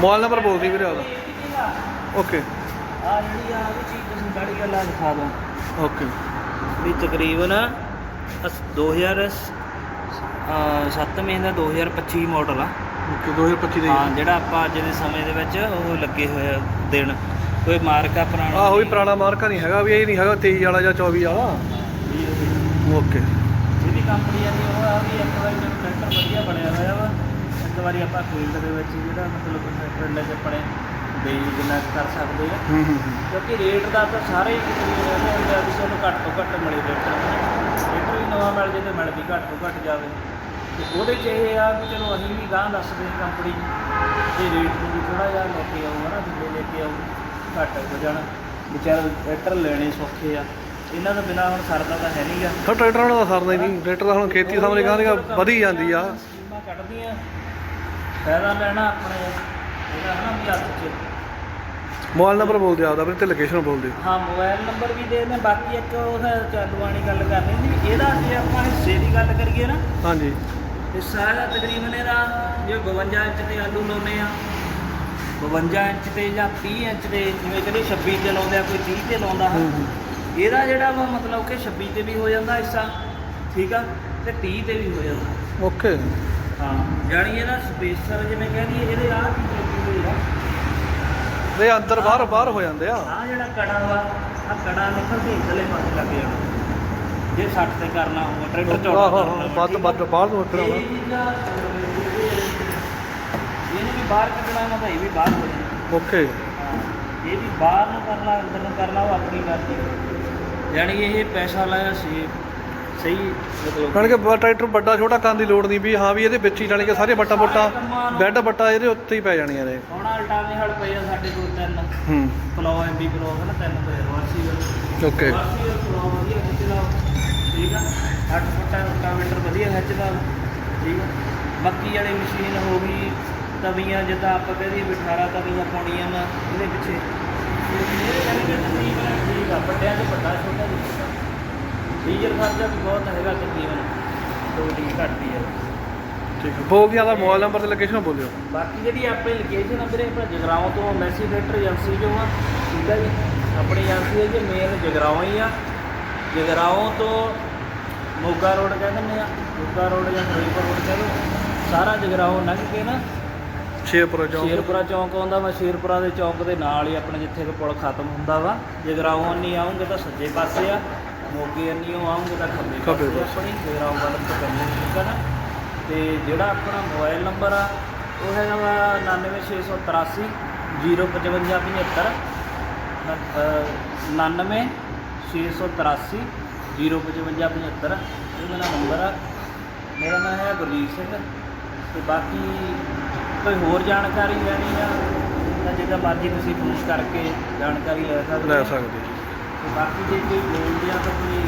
[SPEAKER 2] ਮੋਬਾਈਲ ਨੰਬਰ ਬੋਲ ਦੀ ਵੀਰੇ ਉਹਦਾ। ਓਕੇ।
[SPEAKER 1] ਆ ਜਿਹੜੀ ਆ ਵੀ ਚੀਜ਼ ਤੁਸੀਂ ਗਾੜੀ ਗੱਲਾਂ ਦਿਖਾ ਦੋ
[SPEAKER 2] ਓਕੇ।
[SPEAKER 1] ਵੀ ਤਕਰੀਬਨ ਅਸ- 2000 ਅ 7 ਮਹੀਨੇ ਦਾ 2025 ਮਾਡਲ ਆ।
[SPEAKER 2] ਓਕੇ 2025 ਦੇ
[SPEAKER 1] ਹਾਂ ਜਿਹੜਾ ਆਪਾਂ ਅੱਜ ਦੇ ਸਮੇਂ ਦੇ ਵਿੱਚ ਉਹ ਲੱਗੇ ਹੋਏ ਦਿਨ। ਕੋਈ ਮਾਰਕਾ ਪੁਰਾਣਾ
[SPEAKER 2] ਆਹੋ ਵੀ ਪੁਰਾਣਾ ਮਾਰਕਾ ਨਹੀਂ ਹੈਗਾ ਵੀ ਇਹ ਨਹੀਂ ਹੈਗਾ 23 ਵਾਲਾ ਜਾਂ 24 ਵਾਲਾ। ਓਕੇ।
[SPEAKER 1] ਜਿਹੜੀ ਕੰਪਨੀ ਆ ਜੀ ਉਹ ਆ ਵੀ ਇੱਕ ਵਾਰੀ ਜਦੋਂ ਟਰੈਕਟਰ ਵਧੀਆ ਬਣਿਆ ਹੋਇਆ ਵਾ ਇੱਕ ਵਾਰੀ ਆਪਾਂ ਫੀਲਡ ਦੇ ਵਿੱਚ ਜਿਹੜਾ ਮਤਲਬ ਟਰੈਕਟਰ ਲੈ ਕੇ ਆਪਣੇ ਬਈ ਜਿੰਨਾ ਕਰ ਸਕਦੇ ਆ। ਕਿਉਂਕਿ ਰੇਟ ਦਾ ਤਾਂ ਸਾਰੇ ਹੀ ਇਹਦੇ ਹੁੰਦੇ ਵੀ ਸਾਨੂੰ ਘੱਟ ਤੋਂ ਘੱਟ ਮਿਲੇ ਟਰੈਕਟਰ ਟਰੈਕਟਰ ਵੀ ਨਵਾਂ ਮਿਲ ਜੇ ਤੇ ਮਿਲ ਵੀ ਘੱਟ ਤੋਂ ਘੱਟ ਜਾਵੇ। ਤੇ ਉਹਦੇ 'ਚ ਇਹ ਆ ਵੀ ਚਲੋ ਅਸੀਂ ਵੀ ਗਾਂ ਦੱਸਦੇ ਕੰਪਨੀ ਤੇ ਰੇਟ ਨੂੰ ਵੀ ਥੋੜਾ ਜਿਹਾ ਲੈ ਕੇ ਹਨਾ ਥੱਲੇ ਲੈ ਕੇ ਆਓ। ਘੱਟ ਹੋ ਜਾਣਾ। ਵਿਚਾਰ ਟਰੈਕਟਰ ਲੈਣੇ ਸੌਖੇ ਆ। ਇਹਨਾਂ ਤੋਂ ਬਿਨਾ ਹੁਣ ਸਰਦਾ ਤਾਂ ਹੈ ਨਹੀਂਗਾ
[SPEAKER 2] ਤਾਂ ਟਰੈਕਟਰਾਂ ਤਾਂ ਸਰਦਾ ਹੀ ਨਹੀਂ। ਟਰੈਕਟਰ ਦਾ ਹੁਣ ਖੇਤੀ ਸਾਹਮਣੇ ਗਾਂਧੀਆਂ ਵਧੀ ਜਾਂਦੀ ਆ।
[SPEAKER 1] ਸਕੀਮਾਂ ਕੱਢਦੀਆਂ। ਫਾਇਦਾ ਲੈਣਾ ਆਪਣੇ ਇਹਦਾ ਹਨਾ ਵੀ ਹੱਥ 'ਚ।
[SPEAKER 2] ਮੋਬਾਈਲ ਨੰਬਰ ਬੋਲ ਦਿਓ ਆਪਦਾ ਵੀਰੇ ਤੇ ਲੋਕੇਸ਼ਨ ਬੋਲ ਦਿਓ
[SPEAKER 1] ਹਾਂ ਮੋਬਾਈਲ ਨੰਬਰ ਵੀ ਦੇ ਨੇ ਬਾਕੀ ਇੱਕ ਉਹ ਚਾਲੂ ਵਾਲੀ ਗੱਲ ਕਰਨੀ ਸੀ ਇਹਦਾ ਜੇ ਆਪਾਂ ਹਿੱਸੇ ਦੀ ਗੱਲ ਕਰੀਏ ਨਾ।
[SPEAKER 2] ਹਾਂਜੀ।
[SPEAKER 1] ਹਿੱਸਾ ਹੈਗਾ ਤਕਰੀਬਨ ਇਹਦਾ ਜੇ 52 ਇੰਚ ਤੇ ਆਲੂ ਲਾਉਨੇ ਆ। 52 ਇੰਚ ਤੇ ਜਾਂ 30 ਇੰਚ ਤੇ ਜਿਵੇਂ ਕਦੇ 26 ਤੇ ਲਾਉਂਦੇ ਆ ਕੋਈ 30 ਤੇ ਲਾਉਂਦਾ
[SPEAKER 2] ਹੂੰ। ਹੂੰ
[SPEAKER 1] ਇਹਦਾ ਜਿਹੜਾ ਵਾ ਮਤਲਬ ਕਿ 26 ਤੇ ਵੀ ਹੋ ਜਾਂਦਾ ਹਿੱਸਾ ਠੀਕ ਆ? ਤੇ 30 ਤੇ ਵੀ ਹੋ ਜਾਂਦਾ।
[SPEAKER 2] ਓਕੇ।
[SPEAKER 1] ਹਾਂ ਜਾਣੀ ਇਹਦਾ ਸਪੇਸਰ ਜਿਵੇਂ ਕਹਿੰਦੀ ਇਹਦੇ ਆਹ ਕੀ ਲੱਗੀ ਹੋਈ ਆ
[SPEAKER 2] ਇਹ ਅੰਦਰ ਬਾਹਰ ਬਾਹਰ ਹੋ ਜਾਂਦੇ ਆ।
[SPEAKER 1] ਆਹ ਜਿਹੜਾ ਕੜਾ ਵਾ ਆ ਕੜਾ ਨਿਕਲ ਕੇ ਇਧਰਲੇ ਪਾਸੇ ਲੱਗ ਜਾਣਾ। ਜੇ 60 ਤੇ ਕਰਨਾ ਹੋਵੇ ਟਰੈਕਟਰ ਚੌੜਾ
[SPEAKER 2] ਆਹੋ
[SPEAKER 1] ਕਰਨਾ
[SPEAKER 2] ਆਹੋ,
[SPEAKER 1] ਹੋਵੇ,
[SPEAKER 2] ਵੱਧ? ਵੱਧ ਬਾਹਰ ਨੂੰ ਫਿਰ ਆਉਣਾ
[SPEAKER 1] ਇਹ ਚੀਜ਼ਾਂ, ਵੀ ਬਾਹਰ ਕੱਢਣਾ ਤਾਂ ਇਹ ਵੀ ਬਾਹਰ ਹੋ ਜਾਣਾ
[SPEAKER 2] ਓਕੇ।
[SPEAKER 1] ਹਾਂ, ਇਹ ਵੀ ਬਾਹਰ ਨੂੰ ਕਰਨਾ ਅੰਦਰ ਨੂੰ ਕਰਨਾ ਉਹ ਆਪਣੀ ਮਰਜ਼ੀ। ਯਾਨੀ ਇਹ ਪੈਸਾ ਲਾਇਆ ਸੀ ਸਹੀ ਮਤਲਬ।
[SPEAKER 2] ਕਣ ਕੇ ਬ- ਟਰੈਕਟਰ ਵੱਡਾ ਛੋਟਾ ਕਰਨ ਦੀ ਲੋੜ ਨਹੀਂ ਵੀ ਹਾਂ ਵੀ ਇਹਦੇ ਵਿੱਚ ਹੀ ਜਾਣੀ ਕਿ ਸਾਰੇ ਬੱਟਾ ਬੱਟਾ ਬੈੱਡ ਬੱਟਾ ਇਹਦੇ ਉੱਤੇ ਹੀ ਪੈ ਜਾਣੀਆਂ ਨੇ।
[SPEAKER 1] ਹੁਣ ਅਲਟਾਨੇ ਹਲ ਪਏ ਆ ਸਾਡੇ ਕੋਲ ਤਿੰਨ।
[SPEAKER 2] ਹੂੰ।
[SPEAKER 1] ਪਲੋ ਐਮਬੀ ਪਲੋ ਹੈ ਨਾ ਤਿੰਨ ਪਏ ਵਾਸੀ
[SPEAKER 2] ਓਕੇ।
[SPEAKER 1] ਵਾਸੀ ਪਲੋ ਵਧੀਆ ਖਿੱਚਦਾ ਠੀਕ ਆ? 8 ਫੁੱਟਾ ਰੋਟਾਵੇਟਰ ਵਧੀਆ ਖਿੱਚਦਾ ਠੀਕ ਆ? ਮੱਕੀ ਵਾਲੀ ਮਸ਼ੀਨ ਹੋ ਗਈ ਤਵੀਆਂ ਜਿੱਦਾਂ ਆਪਾਂ ਕਹਦੇ ਵੀ 18 ਤਵੀਆਂ ਪਾਉਣੀਆਂ ਵਾ ਇਹਦੇ ਪਿੱਛੇ। ਇਹ ਯਾਨੀ ਕਿ ਤਕਰੀਬਨ ਠੀਕ ਆ ਵੱਡਿਆਂ ਦੇ ਵੱਡਾ ਛੋਟਾ ਵੀ ਛੋਟਾ ਡੀਜ਼ਲ ਖਰਚਾ ਵੀ ਬਹੁਤ ਹੈਗਾ ਤਕਰੀਬਨ ਦੋ ਡੀ ਘੱਟਦੀ ਆ
[SPEAKER 2] ਠੀਕ ਹੈ। ਮੋਬਾਈਲ ਨੰਬਰ ਤੇ ਲੋਕੇਸ਼ਨ ਬੋਲਿਓ।
[SPEAKER 1] ਬਾਕੀ ਜਿਹੜੀ ਆਪਣੀ ਲੋਕੇਸ਼ਨ ਆ ਵੀਰੇ ਆਪਣਾ ਜਗਰਾਉਂ ਤੋਂ ਮੈਸੀ ਫੈਕਟਰੀ ਏਜੰਸੀ ਜੋ ਆ ਠੀਕ ਹੈ ਜੀ? ਆਪਣੀ ਏਜੰਸੀ ਹੈ ਜੀ ਮੇਨ ਜਗਰਾਉਂ ਹੀ ਆ। ਜਗਰਾਉਂ ਤੋਂ ਮੋਗਾ ਰੋਡ ਕਹਿ ਦਿੰਦੇ ਆ ਮੋਗਾ ਰੋਡ ਜਾਂ ਫਿਰੋਜ਼ਪੁਰ ਰੋਡ ਕਹਿ ਲਓ ਸਾਰਾ ਜਗਰਾਉਂ ਲੰਘ ਕੇ ਨਾ
[SPEAKER 2] ਸ਼ੇਰਪੁਰ ਚੌਂਕ।
[SPEAKER 1] ਸ਼ੇਰਪੁਰਾ ਚੌਂਕ ਆਉਂਦਾ ਵਾ ਸ਼ੇਰਪੁਰਾ ਦੇ ਚੌਂਕ ਦੇ ਨਾਲ ਹੀ ਆਪਣੇ ਜਿੱਥੇ ਕਿ ਪੁਲ ਖਤਮ ਹੁੰਦਾ ਵਾ। ਜਗਰਾਉਂ ਨਹੀਂ ਆਉਂਗੇ ਤਾਂ ਸੱਜੇ ਪਾਸੇ ਆ ਮੋਗੇ ਅੰਨੀਓ ਆਉਂਗੇ ਤਾਂ ਖੱਬੇ ਪਾਸੇ। ਆਪਣੀ ਜਗਰਾਉਂ ਵੱਲ ਤੋਂ ਕਰਨੀ ਠੀਕ ਆ ਨਾ। ਤੇ ਜਿਹੜਾ ਆਪਣਾ ਮੋਬਾਈਲ ਨੰਬਰ ਆ ਉਹ ਹੈਗਾ ਵਾ 99683 05575 99 683 05575 ਇਹ ਮੇਰਾ ਨੰਬਰ ਆ। ਮੇਰਾ ਨਾਮ ਹੈ ਗੁਰਜੀਤ ਸਿੰਘ। ਤੇ ਬਾਕੀ ਕੋਈ ਹੋਰ ਜਾਣਕਾਰੀ ਲੈਣੀ ਆ ਤਾਂ ਜਿੱਦਾਂ ਮਰਜ਼ੀ ਤੁਸੀਂ ਫੋਨ ਕਰਕੇ ਜਾਣਕਾਰੀ ਲੈ ਸਕਦੇ
[SPEAKER 2] ਲੈ
[SPEAKER 1] ਹੋ।
[SPEAKER 2] ਸਕਦੇ
[SPEAKER 1] ਤੇ ਬਾਕੀ ਜੇ ਕੋਈ ਬੋਲਦੇ ਆ ਤਾਂ ਕੋਈ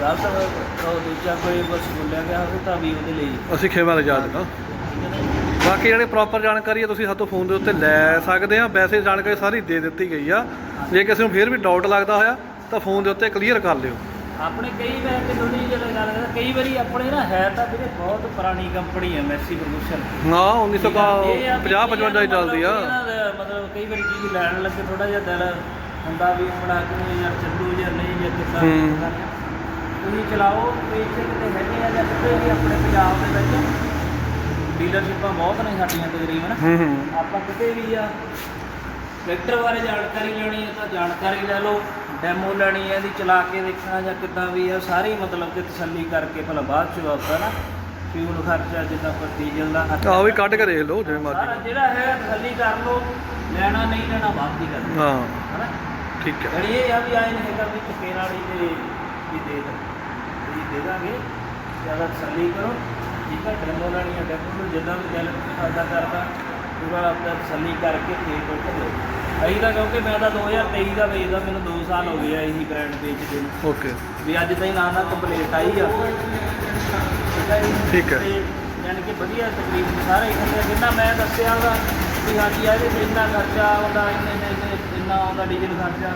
[SPEAKER 1] ਗਲਤ ਉਹ ਦੂਜਾ ਕੋਈ ਬਸ ਬੋਲਿਆ ਗਿਆ ਹੋਵੇ ਤਾਂ ਵੀ ਉਹਦੇ ਲਈ
[SPEAKER 2] ਅਸੀਂ ਖੇਮਾ ਦੇ ਜਾ ਦਿੱਤਾ
[SPEAKER 1] ਠੀਕ ਹੈ ਨਾ ਜੀ?
[SPEAKER 2] ਬਾਕੀ ਜਿਹੜੇ ਪ੍ਰੋਪਰ ਜਾਣਕਾਰੀ ਹੈ ਤੁਸੀਂ ਸਾਡੇ ਤੋਂ ਫੋਨ ਦੇ ਉੱਤੇ ਲੈ ਸਕਦੇ ਆ ਵੈਸੇ ਜਾਣਕਾਰੀ ਸਾਰੀ ਦੇ ਦਿੱਤੀ ਗਈ ਆ ਜੇ ਕਿਸੇ ਨੂੰ ਫਿਰ ਵੀ ਡਾਊਟ ਲੱਗਦਾ ਹੋਇਆ ਤਾਂ ਫੋਨ ਦੇ ਉੱਤੇ ਕਲੀਅਰ ਕਰ ਲਿਓ
[SPEAKER 1] ਆਪਣੇ ਕਈ ਵਾਰ ਤੇ ਥੋੜੀ ਜਿਹੀ ਗੱਲ ਕਰਦਾ ਕਈ ਵਾਰੀ ਆਪਣੇ ਨਾ ਹੈ ਤਾਂ ਵੀਰੇ ਬਹੁਤ ਪੁਰਾਣੀ ਕੰਪਨੀ ਹੈ ਮੈਸੀ ਪ੍ਰੋਡਕਸ਼ਨ
[SPEAKER 2] ਨਾ 1950 55 ਹੀ ਚੱਲਦੀ ਆ।
[SPEAKER 1] ਮਤਲਬ ਕਈ ਵਾਰੀ ਚੀਜ਼ ਲੈਣ ਲੱਗੇ ਥੋੜਾ ਜਿਹਾ ਦਿਲ ਹੁੰਦਾ ਵੀ ਬਣਾ ਕੇ ਯਾਰ ਚੱਲੂ ਜਾਂ ਨਹੀਂ ਜਾਂ ਕਿੱਦਾਂ
[SPEAKER 2] ਹੂੰ।
[SPEAKER 1] ਤੁਸੀਂ ਚਲਾਓ ਤੇ ਇੱਥੇ ਕਿਤੇ ਹੈਗੇ ਆ ਜਾਂ ਕਿਤੇ ਵੀ ਆਪਣੇ ਪੰਜਾਬ ਦੇ ਵਿੱਚ ਡੀਲਰਸ਼ਿਪਾਂ ਬਹੁਤ ਨੇ ਸਾਡੀਆਂ ਤਕਰੀਬਨ।
[SPEAKER 2] ਹੂੰ ਹੂੰ।
[SPEAKER 1] ਆਪਾਂ ਕਿਤੇ ਵੀ ਆ ਟਰੈਕਟਰ ਬਾਰੇ ਜਾਣਕਾਰੀ ਲੈਣੀ ਹੈ ਤਾਂ ਜਾਣਕਾਰੀ ਲੈ ਲਓ। ਡੈਮੋ ਲੈਣੀ ਹੈ ਇਹਦੀ ਚਲਾ ਕੇ ਦੇਖਣਾ ਜਾਂ ਕਿੱਦਾਂ ਵੀ ਆ ਸਾਰੀ ਮਤਲਬ ਕਿ ਤਸੱਲੀ ਕਰਕੇ ਭਲਾ ਬਾਅਦ ਚ ਆਪਦਾ ਨਾ ਫਿਊਲ ਖਰਚਾ ਜਿੱਦਾਂ ਪਰ ਡੀਜ਼ਲ ਦਾ
[SPEAKER 2] ਆਹ ਵੀ ਕੱਢ ਕੇ ਦੇਖ ਲਓ ਜਿਵੇਂ
[SPEAKER 1] ਸਾਰਾ
[SPEAKER 2] ਮਰਜ਼ੀ
[SPEAKER 1] ਜਿਹੜਾ ਹੈ ਤਸੱਲੀ ਕਰ ਲਓ ਲੈਣਾ ਨਹੀਂ ਲੈਣਾ ਬਾਅਦ ਦੀ ਗੱਲ
[SPEAKER 2] ਹਾਂ।
[SPEAKER 1] ਹਨਾ?
[SPEAKER 2] ਠੀਕ ਹੈ।
[SPEAKER 1] ਜਿਹੜੀ ਇਹ ਆ ਵੀ ਆਏ ਨਹੀਂ ਹੈਗਾ ਵੀ ਨਾਲ ਹੀ ਤੇ ਵੀ ਦੇ ਦੋ। ਵੀ ਦੇ ਦਾਂਗੇ। ਜ਼ਿਆਦਾ ਤਸੱਲੀ ਕਰੋ। ਠੀਕ ਹੈ ਡੈਮੋ ਲੈਣੀ ਹੈ ਡੈਮੋ ਨੂੰ ਜਿੱਦਾਂ ਵੀ ਦਿਲ ਫਾਇਦਾ ਕਰਦਾ ਪੂਰਾ ਆਪਦਾ ਤਸੱਲੀ ਕਰਕੇ ਫੇਰ ਕੋਈ ਕਰੋ ਅਸੀਂ ਤਾਂ ਕਿਉਂਕਿ ਮੈਂ ਤਾਂ 2023 ਦਾ ਵੇਚਦਾ ਮੈਨੂੰ 2 ਸਾਲ ਹੋ ਗਏ ਆ ਇਹੀ ਬ੍ਰਾਂਡ ਵੇਚਦੇ ਨੂੰ।
[SPEAKER 2] ਓਕੇ।
[SPEAKER 1] ਵੀ ਅੱਜ ਤਾਈਂ ਨਾ ਨਾ ਕੰਪਲੀਟ ਆਈ ਆ। ਠੀਕ ਹੈ ਜੀ?
[SPEAKER 2] ਠੀਕ ਹੈ।
[SPEAKER 1] ਤੇ ਯਾਨੀ ਕਿ ਵਧੀਆ ਤਕਰੀਬਨ ਸਾਰੇ ਕਹਿੰਦੇ ਜਿੰਨਾ ਮੈਂ ਦੱਸਿਆ ਉਹਦਾ ਵੀ ਹਾਂਜੀ ਆ ਇਹਦੇ 'ਚ ਇੰਨਾ ਖਰਚਾ ਆਉਂਦਾ ਇੰਨੇ ਇੰਨੇ ਇੰਨੇ- ਇੰਨਾ ਆਉਂਦਾ ਡੀਜ਼ਲ ਖਰਚਾ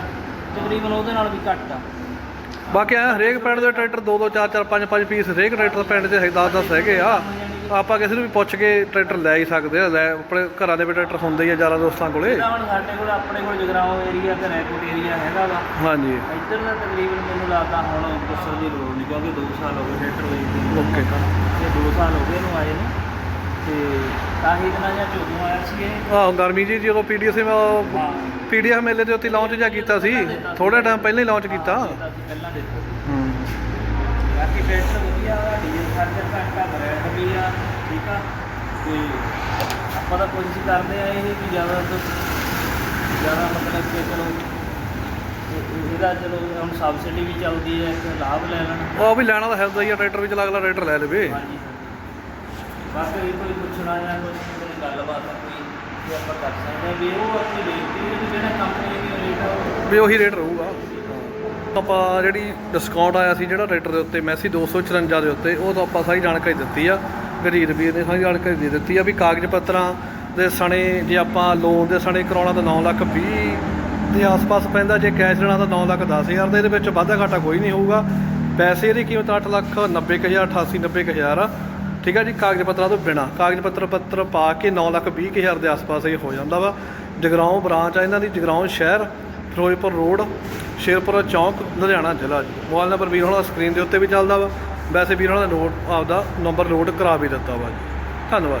[SPEAKER 1] ਤਕਰੀਬਨ ਉਹਦੇ ਨਾਲ ਵੀ ਘੱਟ ਆ।
[SPEAKER 2] ਬਾਕੀ ਹਰੇਕ ਪਿੰਡ ਦੇ ਟਰੈਕਟਰ 2 2 4 4 5 5 ਪੀਸ ਹਰੇਕ ਟਰੈਕਟਰ ਪਿੰਡ 'ਚ 10 10 ਹੈਗੇ ਆ। ਆਪਾਂ ਕਿਸੇ ਨੂੰ ਵੀ ਪੁੱਛ ਕੇ ਟਰੈਕਟਰ ਲੈ ਹੀ ਸਕਦੇ ਆ ਲੈ ਆਪਣੇ ਘਰਾਂ ਦੇ ਵੀ ਟਰੈਕਟਰ ਹੁੰਦੇ ਹੀ ਆ ਯਾਰਾਂ ਦੋਸਤਾਂ ਕੋਲੇ।
[SPEAKER 1] ਜਿੱਦਾਂ ਹੁਣ ਸਾਡੇ ਕੋਲ ਆਪਣੇ ਕੋਲ ਜਗਰਾਉਂ ਏਰੀਆ ਤੇ ਰੈਕੋਟ ਏਰੀਆ ਹੈਗਾ ਵਾ।
[SPEAKER 2] ਹਾਂਜੀ।
[SPEAKER 1] ਇੱਧਰ ਦਾ ਤਕਰੀਬਨ ਮੈਨੂੰ ਲੱਗਦਾ ਹੁਣ ਦੱਸਣ ਦੀ ਲੋੜ ਨਹੀਂ ਕਿਉਂਕਿ 2 ਸਾਲ ਹੋ ਗਏ ਟਰੈਕਟਰ ਵੇਚਦੇ ਨੂੰ
[SPEAKER 2] Okay.
[SPEAKER 1] ਤੇ 2 ਸਾਲ ਹੋ ਗਏ ਇਹਨੂੰ ਆਏ ਨੂੰ। ਤੇ ਕਾਹੀ ਦਿਨਾਂ ਜਾਂ ਜਦੋਂ ਆਇਆ ਸੀ ਇਹ।
[SPEAKER 2] ਆਹ ਗਰਮੀ ਜੀ ਜਦੋਂ ਪੀਡੀਐਸ
[SPEAKER 1] ਹਾਂ।
[SPEAKER 2] ਪੀਡੀਐਫ ਮੇਲੇ ਦੇ ਉੱਤੇ ਲਾਂਚ ਜਾ ਕੀਤਾ ਸੀ ਥੋੜਾ ਟਾਈਮ ਪਹਿਲਾਂ ਹੀ ਲਾਂਚ ਕੀਤਾ।
[SPEAKER 1] ਦਿੱਤਾ ਸੀ, ਪਹਿਲਾਂ ਦਿੱਤਾ ਸੀ।
[SPEAKER 2] ਹੂੰ।
[SPEAKER 1] ਬਾਕੀ ਟਰੈਕਟਰ ਵਧੀਆ ਵਾ ਡੀਜ਼ਲ ਖਰਚਾ ਘੱਟ ਆ ਬ੍ਰਾਂਡ ਵੀ ਆ ਠੀਕ ਆ ਤੇ ਆਪਾਂ ਤਾਂ ਕੋਸ਼ਿਸ਼ ਕਰਦੇ ਆ ਇਹ ਵੀ ਜ਼ਿਆਦਾ ਤੋਂ ਜ਼ਿਆਦਾ ਮਤਲਬ ਕਿ ਚਲੋ ਇਹ- ਇਹਦਾ ਚਲੋ ਹੁਣ ਸਬਸਿਡੀ ਵੀ ਚੱਲਦੀ ਹੈ ਇੱਕ ਲਾਭ ਲੈ ਲੈਣ
[SPEAKER 2] ਉਹ ਵੀ ਲੈਣਾ ਤਾਂ ਹੈਦਾ ਹੀ ਆ ਟਰੈਕਟਰ ਵਿੱਚ ਅਗਲਾ ਟਰੈਕਟਰ ਲੈ ਲਵੇ।
[SPEAKER 1] ਹਾਂਜੀ ਬਾਕੀ ਵੀ ਕੋਈ ਪੁੱਛਣਾ ਜਾਂ ਕੋਈ ਗੱਲਬਾਤ ਆ ਕੋਈ ਕਿ ਆਪਾਂ ਕਰ ਸਕਦੇ ਹਾਂ ਵੀ ਉਹ ਆਪਣੀ ਬੇਨਤੀ ਹੈ ਵੀ ਜਿਹੜਾ ਕੰਪਨੀ ਦੀ ਰੇਟ
[SPEAKER 2] ਵੀ ਉਹੀ ਰੇਟ ਰਹੂਗਾ। ਆਪਾਂ ਜਿਹੜੀ ਡਿਸਕਾਊਂਟ ਆਇਆ ਸੀ ਜਿਹੜਾ ਰੇਟਰ ਦੇ ਉੱਤੇ ਮੈਸੀ 254 ਦੇ ਉੱਤੇ, ਉਹ ਤਾਂ ਆਪਾਂ ਸਾਰੀ ਜਾਣਕਾਰੀ ਦਿੱਤੀ ਆ। ਗਰੀਬ ਵੀਰ ਨੇ ਸਾਰੀ ਜਾਣਕਾਰੀ ਦੇ ਦਿੱਤੀ ਆ ਵੀ ਕਾਗਜ਼ ਪੱਤਰਾਂ ਦੇ ਸਣੇ, ਜੇ ਆਪਾਂ ਲੋਨ ਦੇ ਸਣੇ ਕਰਾਉਣਾ ਤਾਂ 9 ਲੱਖ 20 ਦੇ ਆਸ-ਪਾਸ ਪੈਂਦਾ, ਜੇ ਕੈਸ਼ ਲੈਣਾ ਤਾਂ 9 ਲੱਖ 10 ਹਜ਼ਾਰ ਦਾ, ਇਹਦੇ ਵਿੱਚ ਵਾਧਾ ਘਾਟਾ ਕੋਈ ਨਹੀਂ ਹੋਊਗਾ। ਪੈਸੇ ਦੀ ਕੀਮਤ 8 ਲੱਖ 90 ਕੁ ਹਜ਼ਾਰ 88 90 ਕੁ ਹਜ਼ਾਰ ਆ। ਠੀਕ ਆ ਜੀ, ਕਾਗਜ਼ ਪੱਤਰਾਂ ਤੋਂ ਬਿਨਾ। ਕਾਗਜ਼ ਪੱਤਰ ਪੱਤਰ ਪਾ ਕੇ 9 ਲੱਖ 20 ਕੁ ਹਜ਼ਾਰ ਦੇ ਆਸ-ਪਾਸ ਇਹ ਹੋ ਜਾਂਦਾ ਵਾ। ਜਗਰਾਉਂ ਬ੍ਰਾਂਚ ਆ, ਇਹਨਾਂ ਦੀ ਜਗਰਾਉਂ ਸ਼ਹਿਰ। ਫਿਰੋਜ਼ਪੁਰ ਰੋਡ, ਸ਼ੇਰਪੁਰਾ ਚੌਂਕ, ਲੁਧਿਆਣਾ ਜ਼ਿਲ੍ਹਾ। ਜੀ ਮੋਬਾਈਲ ਨੰਬਰ ਵੀਰ ਹੋਣਾ ਸਕਰੀਨ ਦੇ ਉੱਤੇ ਵੀ ਚੱਲਦਾ ਵਾ। ਵੈਸੇ ਵੀਰ ਹੋਣਾ ਨੋਟ ਆਪਦਾ ਨੰਬਰ ਨੋਟ ਕਰਾ ਵੀ ਦਿੱਤਾ ਵਾ। ਜੀ ਧੰਨਵਾਦ।